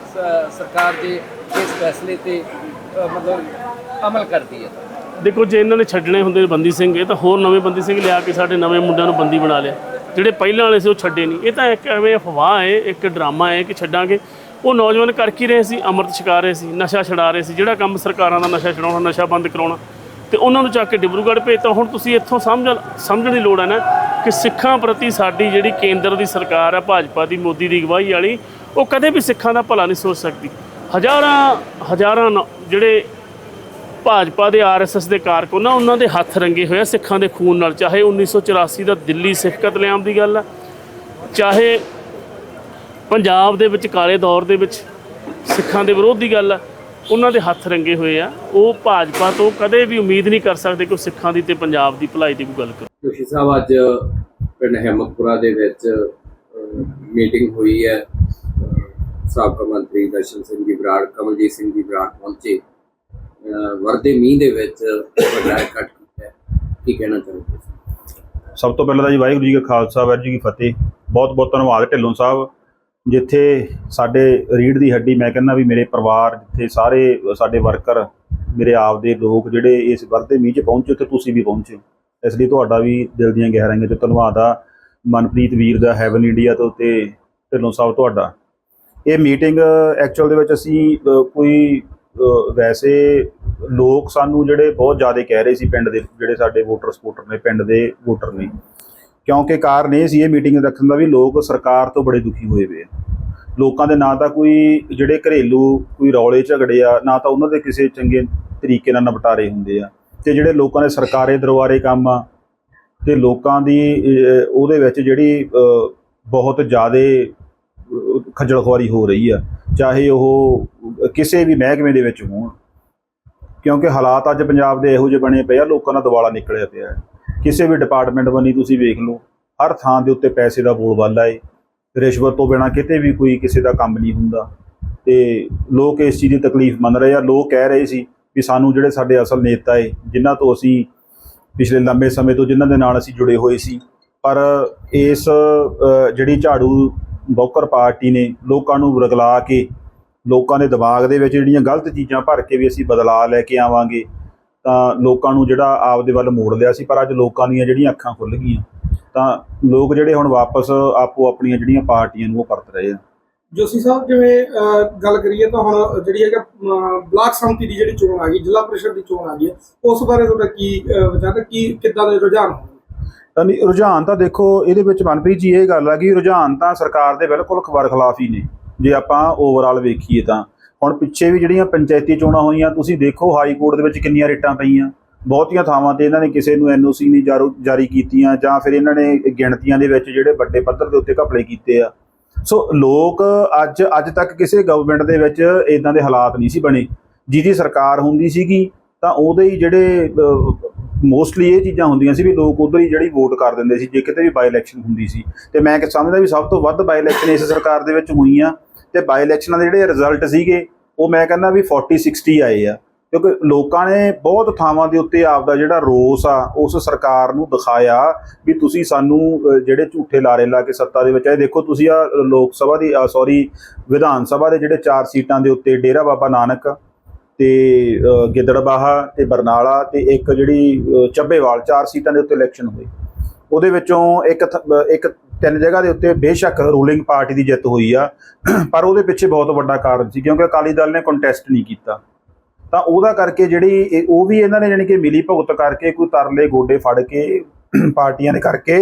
ਸਰਕਾਰ ਜੇ ਇਸ ਫੈਸਲੇ ਤੇ ਮਤਲਬ ਅਮਲ ਕਰਦੀ ਹੈ? ਦੇਖੋ, ਜੇ ਇਹਨਾਂ ਨੇ ਛੱਡਣੇ ਹੁੰਦੇ ਬੰਦੀ ਸਿੰਘ, ਇਹ ਤਾਂ ਹੋਰ ਨਵੇਂ ਬੰਦੀ ਸਿੰਘ ਲਿਆ ਕੇ ਸਾਡੇ ਨਵੇਂ ਮੁੰਡਿਆਂ ਨੂੰ ਬੰਦੀ ਬਣਾ ਲਿਆ। ਜਿਹੜੇ ਪਹਿਲਾਂ ਵਾਲੇ ਸੀ, ਉਹ ਛੱਡੇ ਨਹੀਂ। ਇਹ ਤਾਂ ਇੱਕ ਐਵੇਂ ਅਫਵਾਹ ਹੈ, ਇੱਕ ਡਰਾਮਾ ਹੈ ਕਿ ਛੱਡਾਂਗੇ। ਉਹ ਨੌਜਵਾਨ ਕਰ ਕੀ ਰਹੇ ਸੀ, ਅੰਮ੍ਰਿਤ ਛਕਾ ਰਹੇ ਸੀ, ਨਸ਼ਾ ਛਡਾ ਰਹੇ ਸੀ, ਜਿਹੜਾ ਕੰਮ ਸਰਕਾਰਾਂ ਦਾ ਨਸ਼ਾ ਛਡਾਉਣਾ, ਨਸ਼ਾ ਬੰਦ ਕਰਾਉਣਾ, ਤੇ ਉਹਨਾਂ ਨੂੰ ਚੱਕ ਕੇ ਡਿਬਰੂਗੜ੍ਹ ਭੇਜਤਾ। ਹੁਣ ਤੁਸੀਂ ਇੱਥੋਂ ਸਮਝ, ਸਮਝਣ ਦੀ ਲੋੜ ਹੈ ਨਾ ਕਿ ਸਿੱਖਾਂ ਪ੍ਰਤੀ ਸਾਡੀ ਜਿਹੜੀ ਕੇਂਦਰ ਦੀ ਸਰਕਾਰ ਹੈ, ਭਾਜਪਾ ਦੀ, ਮੋਦੀ ਦੀ ਅਗਵਾਈ ਵਾਲੀ, ਉਹ ਕਦੇ ਵੀ ਸਿੱਖਾਂ ਦਾ ਭਲਾ ਨਹੀਂ ਸੋਚ ਸਕਦੀ। ਹਜ਼ਾਰਾਂ ਹਜ਼ਾਰਾਂ ਨੌ- ਜਿਹੜੇ ਭਾਜਪਾ ਦੇ ਆਰਐਸਐਸ ਦੇ ਕਾਰਕੁਨ ਆ, ਉਹਨਾਂ ਦੇ ਹੱਥ ਰੰਗੇ ਹੋਏ ਆ ਸਿੱਖਾਂ ਦੇ ਖੂਨ ਨਾਲ। ਚਾਹੇ 1984 ਦਾ ਦਿੱਲੀ ਸਿੱਖ ਕਤਲੇਆਮ ਦੀ ਗੱਲ ਆ, ਚਾਹੇ ਪੰਜਾਬ ਦੇ ਵਿੱਚ ਕਾਲੇ ਦੌਰ ਦੇ ਵਿੱਚ ਸਿੱਖਾਂ ਦੇ ਵਿਰੋਧ ਦੀ ਗੱਲ ਆ ਉਹਨਾਂ ਦੇ ਹੱਥ ਰੰਗੇ ਹੋਏ ਆ। ਉਹ ਭਾਜਪਾ ਤੋਂ ਕਦੇ ਵੀ ਉਮੀਦ ਨਹੀਂ ਕਰ ਸਕਦੇ ਕਿ ਉਹ ਸਿੱਖਾਂ ਦੀ ਤੇ ਪੰਜਾਬ ਦੀ ਭਲਾਈ ਦੀ ਕੋਈ ਗੱਲ ਕਰੇ। ਜੋਸ਼ੀ ਸਾਹਿਬ ਅੱਜ ਪਿੰਡ ਹਿੰਮਤਪੁਰਾ ਦੇ ਵਿੱਚ ਮੀਟਿੰਗ ਹੋਈ ਹੈ। ਸਾਬਕਾ ਮੰਤਰੀ ਦਰਸ਼ਨ ਸਿੰਘ ਜੀ ਬਰਾੜ ਕਮਲਜੀਤ ਸਿੰਘ ਜੀ ਬਰਾੜ ਪਹੁੰਚੇ। ਵਰਦੇ ਮੀਂਹ ਦੇ ਵਿੱਚ ਵੱਡਾ ਇਕੱਠ ਕੀਤਾ। ਕੀ ਕਹਿਣਾ ਚਾਹੋਗੇ? ਸਭ ਤੋਂ ਪਹਿਲਾਂ ਤਾਂ ਜੀ ਵਾਹਿਗੁਰੂ ਜੀ ਕਾ ਖਾਲਸਾ ਵਾਹਿਗੁਰੂ ਜੀ ਕੀ ਫਤਿਹ। ਬਹੁਤ ਬਹੁਤ ਧੰਨਵਾਦ ਢਿੱਲੋਂ ਸਾਹਿਬ। ਜਿੱਥੇ ਸਾਡੇ ਰੀੜ ਦੀ ਹੱਡੀ, ਮੈਂ ਕਹਿੰਦਾ ਵੀ ਮੇਰੇ ਪਰਿਵਾਰ ਜਿੱਥੇ ਸਾਰੇ ਸਾਡੇ ਵਰਕਰ, ਮੇਰੇ ਆਪ ਦੇ ਲੋਕ ਜਿਹੜੇ ਇਸ ਵਰਤੇ ਮੀਂਹ 'ਚ ਪਹੁੰਚੇ, ਉੱਥੇ ਤੁਸੀਂ ਵੀ ਪਹੁੰਚੇ ਇਸ ਲਈ ਤੁਹਾਡਾ ਵੀ ਦਿਲ ਦੀਆਂ ਗਹਿਰਾਈਆਂ 'ਚ ਧੰਨਵਾਦ ਆ। ਮਨਪ੍ਰੀਤ ਵੀਰ ਦਾ ਹੈਵਨ ਇੰਡੀਆ ਤੋਂ ਤੇ ਢਿੱਲੋਂ ਸਾਹਿਬ ਤੁਹਾਡਾ। ਇਹ ਮੀਟਿੰਗ ਐਕਚੁਅਲ ਦੇ ਵਿੱਚ ਅਸੀਂ ਕੋਈ ਵੈਸੇ ਲੋਕ ਸਾਨੂੰ ਜਿਹੜੇ ਬਹੁਤ ਜ਼ਿਆਦਾ ਕਹਿ ਰਹੇ ਸੀ ਪਿੰਡ ਦੇ, ਜਿਹੜੇ ਸਾਡੇ ਵੋਟਰ ਸਪੋਰਟਰ ਨੇ, ਪਿੰਡ ਦੇ ਵੋਟਰ ਨੇ। ਕਿਉਂਕਿ ਕਾਰਨ ਇਹ ਸੀ ਇਹ ਮੀਟਿੰਗ ਰੱਖਣ ਦਾ ਵੀ ਲੋਕ ਸਰਕਾਰ ਤੋਂ ਬੜੇ ਦੁਖੀ ਹੋਏ ਪਏ ਆ। ਲੋਕਾਂ ਦੇ ਨਾ ਤਾਂ ਕੋਈ ਜਿਹੜੇ ਘਰੇਲੂ ਕੋਈ ਰੌਲੇ ਝਗੜੇ ਆ, ਨਾ ਤਾਂ ਉਹਨਾਂ ਦੇ ਕਿਸੇ ਚੰਗੇ ਤਰੀਕੇ ਨਾਲ ਨਿਪਟਾਰੇ ਹੁੰਦੇ ਆ। ਤੇ ਜਿਹੜੇ ਲੋਕਾਂ ਦੇ ਸਰਕਾਰੇ ਦਰਬਾਰੇ ਕੰਮ ਆ, ਤੇ ਲੋਕਾਂ ਦੀ ਉਹਦੇ ਵਿੱਚ ਜਿਹੜੀ ਬਹੁਤ ਜ਼ਿਆਦਾ ਖੱਜਲ ਖੁਆਰੀ ਹੋ ਰਹੀ ਆ, ਚਾਹੇ ਉਹ ਕਿਸੇ ਵੀ ਮਹਿਕਮੇ ਦੇ ਵਿੱਚ ਹੋਣ। ਕਿਉਂਕਿ ਹਾਲਾਤ ਅੱਜ ਪੰਜਾਬ ਦੇ ਇਹੋ ਜਿਹੇ ਬਣੇ ਪਏ ਆ, ਲੋਕਾਂ ਦਾ ਦਿਵਾਲਾ ਨਿਕਲਿਆ ਪਿਆ ਹੈ। ਕਿਸੇ ਵੀ ਡਿਪਾਰਟਮੈਂਟ ਬੰਨੀ ਤੁਸੀਂ ਵੇਖ ਲਓ, ਹਰ ਥਾਂ ਦੇ ਉੱਤੇ ਪੈਸੇ ਦਾ ਬੋਲਬਾਲਾ ਏ। ਰਿਸ਼ਵਤ ਤੋਂ ਬਿਨਾ ਕਿਤੇ ਵੀ ਕੋਈ ਕਿਸੇ ਦਾ ਕੰਮ ਨਹੀਂ ਹੁੰਦਾ। ਤੇ ਲੋਕ ਇਸ ਚੀਜ਼ ਦੀ ਤਕਲੀਫ ਮੰਨ ਰਹੇ ਆ, ਲੋਕ ਕਹਿ ਰਹੇ ਸੀ ਵੀ ਸਾਨੂੰ ਜਿਹੜੇ ਸਾਡੇ ਅਸਲ ਨੇਤਾ ਏ, ਜਿਨ੍ਹਾਂ ਤੋਂ ਅਸੀਂ ਪਿਛਲੇ ਲੰਬੇ ਸਮੇਂ ਤੋਂ ਜਿਨ੍ਹਾਂ ਦੇ ਨਾਲ ਅਸੀਂ ਜੁੜੇ ਹੋਏ ਸੀ, ਪਰ ਇਸ ਜਿਹੜੀ ਝਾੜੂ ਬੌਕਰ ਪਾਰਟੀ ਨੇ ਲੋਕਾਂ ਨੂੰ ਰਗਲਾ ਕੇ, ਲੋਕਾਂ ਦੇ ਦਿਮਾਗ ਦੇ ਵਿੱਚ ਜਿਹੜੀਆਂ ਗਲਤ ਚੀਜ਼ਾਂ ਭਰ ਕੇ ਵੀ ਅਸੀਂ ਬਦਲਾਅ ਲੈ ਕੇ ਆਵਾਂਗੇ ਤਾਂ ਲੋਕਾਂ ਨੂੰ ਜਿਹੜਾ ਆਪਦੇ ਵੱਲ ਮੋੜ ਲਿਆ ਸੀ ਪਰ ਅੱਜ ਲੋਕਾਂ ਦੀਆਂ ਜਿਹੜੀਆਂ ਅੱਖਾਂ ਖੁੱਲ ਗਈਆਂ ਤਾਂ ਲੋਕ ਜਿਹੜੇ ਹੁਣ ਵਾਪਸ ਆਪੋ ਆਪਣੀਆਂ ਜਿਹੜੀਆਂ ਪਾਰਟੀਆਂ ਨੂੰ ਉਹ ਪਰਤ ਰਹੇ ਆ। ਜੋਸੀ ਸਾਹਿਬ ਜਿਵੇਂ ਗੱਲ ਕਰੀਏ ਤਾਂ ਹੁਣ ਜਿਹੜੀ ਹੈਗਾ ਬਲਾਕ ਸੰਮਤੀ ਦੀ ਜਿਹੜੀ ਚੋਣ ਆ ਗਈ ਜ਼ਿਲ੍ਹਾ ਪ੍ਰੀਸ਼ਦ ਦੀ ਚੋਣ ਆ ਗਈ ਉਸ ਬਾਰੇ ਤੁਹਾਡਾ ਕੀ ਵਿਚਾਰ ਹੈ? ਕੀ ਕਿੱਦਾਂ ਦੇ ਰੁਝਾਨ ਤਾਂ ਨਹੀਂ, ਰੁਝਾਨ ਤਾਂ ਦੇਖੋ ਇਹਦੇ ਵਿੱਚ ਮਨਪ੍ਰੀਤ ਜੀ ਇਹ ਗੱਲ ਆ ਕਿ ਰੁਝਾਨ ਤਾਂ ਸਰਕਾਰ ਦੇ ਬਿਲਕੁਲ ਖਬਰ ਖਿਲਾਫ ਹੀ ਨੇ। ਜੇ ਆਪਾਂ ਓਵਰਆਲ ਵੇਖੀਏ ਤਾਂ ਹੁਣ ਪਿੱਛੇ ਵੀ ਜਿਹੜੀਆਂ ਪੰਚਾਇਤੀ ਚੋਣਾਂ ਹੋਈਆਂ, ਤੁਸੀਂ ਦੇਖੋ ਹਾਈ ਕੋਰਟ ਦੇ ਵਿੱਚ ਕਿੰਨੀਆਂ ਰੇਟਾਂ ਪਈਆਂ। ਬਹੁਤੀਆਂ ਥਾਵਾਂ ਤੇ ਇਹਨਾਂ ਨੇ ਕਿਸੇ ਨੂੰ ਐਨਓਸੀ ਨਹੀਂ ਜਾਰੂ- ਜਾਰੀ ਕੀਤੀਆਂ, ਜਾਂ ਫਿਰ ਇਹਨਾਂ ਨੇ ਗਿਣਤੀਆਂ ਦੇ ਵਿੱਚ ਜਿਹੜੇ ਵੱਡੇ ਪੱਧਰ ਦੇ ਉੱਤੇ ਘਪਲੇ ਕੀਤੇ ਆ। ਸੋ ਲੋਕ ਅੱਜ ਅੱਜ ਤੱਕ ਕਿਸੇ ਗਵਰਨਮੈਂਟ ਦੇ ਵਿੱਚ ਇਦਾਂ ਦੇ ਹਾਲਾਤ ਨਹੀਂ ਸੀ ਬਣੇ। ਜਿਹਦੀ ਸਰਕਾਰ ਹੁੰਦੀ ਸੀਗੀ, ਤਾਂ ਉਹਦੇ ਹੀ ਜਿਹੜੇ ਮੋਸਟਲੀ ਇਹ ਚੀਜ਼ਾਂ ਹੁੰਦੀਆਂ ਸੀ ਵੀ ਲੋਕ ਉਧਰ ਹੀ ਜਿਹੜੀ ਵੋਟ ਕਰ ਦਿੰਦੇ ਸੀ, ਜੇ ਕਿਤੇ ਵੀ ਬਾਈ ਇਲੈਕਸ਼ਨ ਹੁੰਦੀ ਸੀ। ਤੇ ਮੈਂ ਕਿ ਸਮਝਦਾ ਵੀ ਸਭ ਤੋਂ ਵੱਧ ਬਾਈ ਇਲੈਕਸ਼ਨ ਇਸ ਸਰਕਾਰ ਦੇ ਵਿੱਚ ਹੋਈਆਂ। ਤੇ ਬਾਈ ਇਲੈਕਸ਼ਨਾਂ ਦੇ ਜਿਹੜੇ ਰਿਜ਼ਲਟ ਸੀਗੇ ਉਹ ਮੈਂ ਕਹਿੰਦਾ ਵੀ 40 60 ਆਏ ਆ। ਕਿਉਂਕਿ ਲੋਕਾਂ ਨੇ ਬਹੁਤ ਥਾਵਾਂ ਦੇ ਉੱਤੇ ਆਪਦਾ ਜਿਹੜਾ ਰੋਸ ਆ ਉਸ ਸਰਕਾਰ ਨੂੰ ਦਿਖਾਇਆ ਵੀ ਤੁਸੀਂ ਸਾਨੂੰ ਜਿਹੜੇ ਝੂਠੇ ਲਾਰੇ ਲਾ ਕੇ ਸੱਤਾ ਦੇ ਵਿੱਚ ਆਏ। ਦੇਖੋ ਤੁਸੀਂ ਆ ਲੋਕ ਸਭਾ ਦੀ ਸੌਰੀ ਵਿਧਾਨ ਸਭਾ ਦੇ ਜਿਹੜੇ ਚਾਰ ਸੀਟਾਂ ਦੇ ਉੱਤੇ ਡੇਰਾ ਬਾਬਾ ਨਾਨਕ ਤੇ ਅ, ਗਿੱਦੜਬਾਹਾ ਤੇ ਬਰਨਾਲਾ ਤੇ ਇੱਕ ਜਿਹੜੀ ਚੱਬੇਵਾਲ ਚਾਰ ਸੀਟਾਂ ਦੇ ਉੱਤੇ ਇਲੈਕਸ਼ਨ ਹੋਈ ਉਹਦੇ ਵਿੱਚੋਂ ਇੱਕ ਥ- ਇੱਕ ਤਿੰਨ ਜਗ੍ਹਾ ਦੇ ਉੱਤੇ ਬੇਸ਼ੱਕ ਰੂਲਿੰਗ ਪਾਰਟੀ ਦੀ ਜਿੱਤ ਹੋਈ ਆ। ਪਰ ਉਹਦੇ ਪਿੱਛੇ ਬਹੁਤ ਵੱਡਾ ਕਾਰਨ ਸੀ, ਕਿਉਂਕਿ ਅਕਾਲੀ ਦਲ ਨੇ ਕੰਟੈਸਟ ਨਹੀਂ ਕੀਤਾ। ਤਾਂ ਉਹਦਾ ਕਰਕੇ ਜਿਹੜੀ ਇਹ- ਉਹ ਵੀ ਇਹਨਾਂ ਨੇ ਜਾਣੀ ਕਿ ਮਿਲੀ ਭੁਗਤ ਕਰਕੇ ਕੋਈ ਤਰਲੇ ਗੋਡੇ ਫੜ ਕੇ ਪਾਰਟੀਆਂ ਦੇ ਕਰਕੇ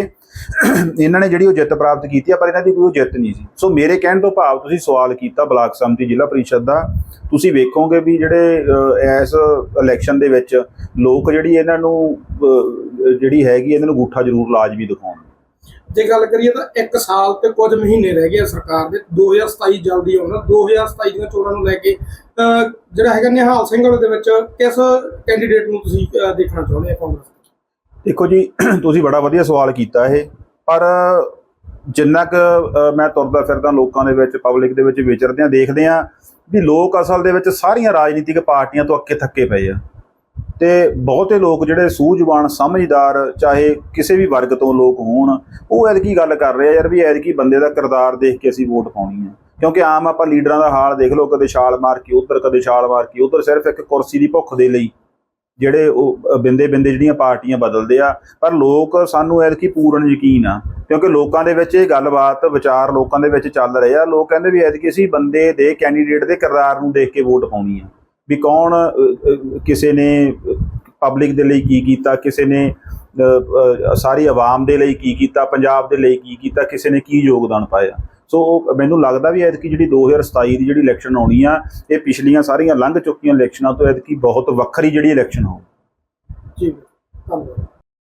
ਇਹਨਾਂ ਨੇ ਜਿਹੜੀ ਉਹ ਜਿੱਤ ਪ੍ਰਾਪਤ ਕੀਤੀ ਆ, ਪਰ ਇਹਨਾਂ ਦੀ ਕੋਈ ਉਹ ਜਿੱਤ ਨਹੀਂ ਸੀ। ਸੋ ਮੇਰੇ ਕਹਿਣ ਤੋਂ ਭਾਵ ਤੁਸੀਂ ਸਵਾਲ ਕੀਤਾ ਬਲਾਕ ਸੰਮਤੀ ਜ਼ਿਲ੍ਹਾ ਪਰਿਸ਼ਦ ਦਾ। ਤੁਸੀਂ ਵੇਖੋਗੇ ਵੀ ਜਿਹੜੇ ਇਸ ਇਲੈਕਸ਼ਨ ਦੇ ਵਿੱਚ ਲੋਕ ਜਿਹੜੀ ਇਹਨਾਂ ਨੂੰ ਜਿਹੜੀ ਹੈਗੀ ਇਹਨਾਂ ਨੂੰ ਗੂਠਾ ਜ਼ਰੂਰ ਲਾਜ਼ਮੀ ਦਿਖਾਉਣ ਜੇ ਗੱਲ ਕਰੀਏ ਤਾਂ 1 ਸਾਲ ਤੇ ਕੁਝ ਮਹੀਨੇ ਰਹਿ ਗਏ ਸਰਕਾਰ ਦੇ। 2027 ਜਲਦੀ ਆਉਣਾ 2027 ਦੀਆਂ ਚੋਣਾਂ ਨੂੰ ਲੈ ਕੇ ਅਹ, ਜਿਹੜਾ ਹੈਗਾ ਨਿਹਾਲ ਸਿੰਘ ਵਾਲੇ ਦੇ ਵਿੱਚ ਕਿਸ ਕੈਂਡੀਡੇਟ ਨੂੰ ਤੁਸੀਂ ਦੇਖਣਾ ਚਾਹੁੰਦੇ ਆ ਕਾਂਗਰਸ ਦੇਖੋ ਜੀ ਤੁਸੀਂ ਬੜਾ ਵਧੀਆ ਸਵਾਲ ਕੀਤਾ ਇਹ ਪਰ ਜਿੰਨਾ ਕੁ ਮੈਂ ਤੁਰਦਾ ਫਿਰਦਾ ਲੋਕਾਂ ਦੇ ਵਿੱਚ ਪਬਲਿਕ ਦੇ ਵਿੱਚ ਵਿਚਰਦੇ ਆ ਦੇਖਦੇ ਆ ਵੀ ਲੋਕ ਅਸਲ ਦੇ ਵਿੱਚ ਸਾਰੀਆਂ ਰਾਜਨੀਤਿਕ ਪਾਰਟੀਆਂ ਤੋਂ ਅੱਕੇ ਥੱਕੇ ਪਏ ਆ। ਤੇ ਬਹੁਤੇ ਲੋਕ ਜਿਹੜੇ ਸੂਝਵਾਨ, ਸਮਝਦਾਰ, ਚਾਹੇ ਕਿਸੇ ਵੀ ਵਰਗ ਤੋਂ ਲੋਕ ਹੋਣ, ਉਹ ਐਤਕੀ ਗੱਲ ਕਰ ਰਹੇ ਆ ਯਾਰ ਵੀ ਐਤਕੀ ਬੰਦੇ ਦਾ ਕਿਰਦਾਰ ਦੇਖ ਕੇ ਅਸੀਂ ਵੋਟ ਪਾਉਣੀ ਆ। ਕਿਉਂਕਿ ਆਮ ਆਪਾਂ ਲੀਡਰਾਂ ਦਾ ਹਾਲ ਦੇਖ ਲਓ, ਕਦੇ ਛਾਲ ਮਾਰ ਕੇ ਉਧਰ, ਕਦੇ ਛਾਲ ਮਾਰ ਕੇ ਉਧਰ, ਸਿਰਫ ਇੱਕ ਕੁਰਸੀ ਦੀ ਭੁੱਖ ਦੇ ਲਈ ਜਿਹੜੇ ਉਹ ਬਿੰਦੇ ਬਿੰਦੇ ਜਿਹੜੀਆਂ ਪਾਰਟੀਆਂ ਬਦਲਦੇ ਆ। ਪਰ ਲੋਕ ਸਾਨੂੰ ਐਤਕੀ ਪੂਰਨ ਯਕੀਨ ਆ, ਕਿਉਂਕਿ ਲੋਕਾਂ ਦੇ ਵਿੱਚ ਇਹ ਗੱਲਬਾਤ, ਵਿਚਾਰ ਲੋਕਾਂ ਦੇ ਵਿੱਚ ਚੱਲ ਰਹੇ ਆ। ਲੋਕ ਕਹਿੰਦੇ ਵੀ ਐਤਕੀ ਅਸੀਂ ਬੰਦੇ ਦੇ ਕੈਂਡੀਡੇਟ ਦੇ ਕਿਰਦਾਰ ਨੂੰ ਦੇਖ ਕੇ ਵੋਟ ਪਾਉਣੀ ਆ। ਵੀ ਕੌਣ ਕਿਸੇ ਨੇ ਪਬਲਿਕ ਦੇ ਲਈ ਕੀ ਕੀਤਾ, ਕਿਸੇ ਨੇ ਸਾਰੀ ਆਵਾਮ ਦੇ ਲਈ ਕੀ ਕੀਤਾ, ਪੰਜਾਬ ਦੇ ਲਈ ਕੀ ਕੀਤਾ, ਕਿਸੇ ਨੇ ਕੀ ਯੋਗਦਾਨ ਪਾਇਆ। ਸੋ ਉਹ ਮੈਨੂੰ ਲੱਗਦਾ ਵੀ ਐਤਕੀ ਜਿਹੜੀ 2027 ਦੀ ਜਿਹੜੀ ਇਲੈਕਸ਼ਨ ਆਉਣੀ ਆ, ਇਹ ਪਿਛਲੀਆਂ ਸਾਰੀਆਂ ਲੰਘ ਚੁੱਕੀਆਂ ਇਲੈਕਸ਼ਨਾਂ ਤੋਂ ਐਤਕੀ ਬਹੁਤ ਵੱਖਰੀ ਜਿਹੜੀ ਇਲੈਕਸ਼ਨ ਹੋਊ। ਜੀ, ਧੰਨਵਾਦ।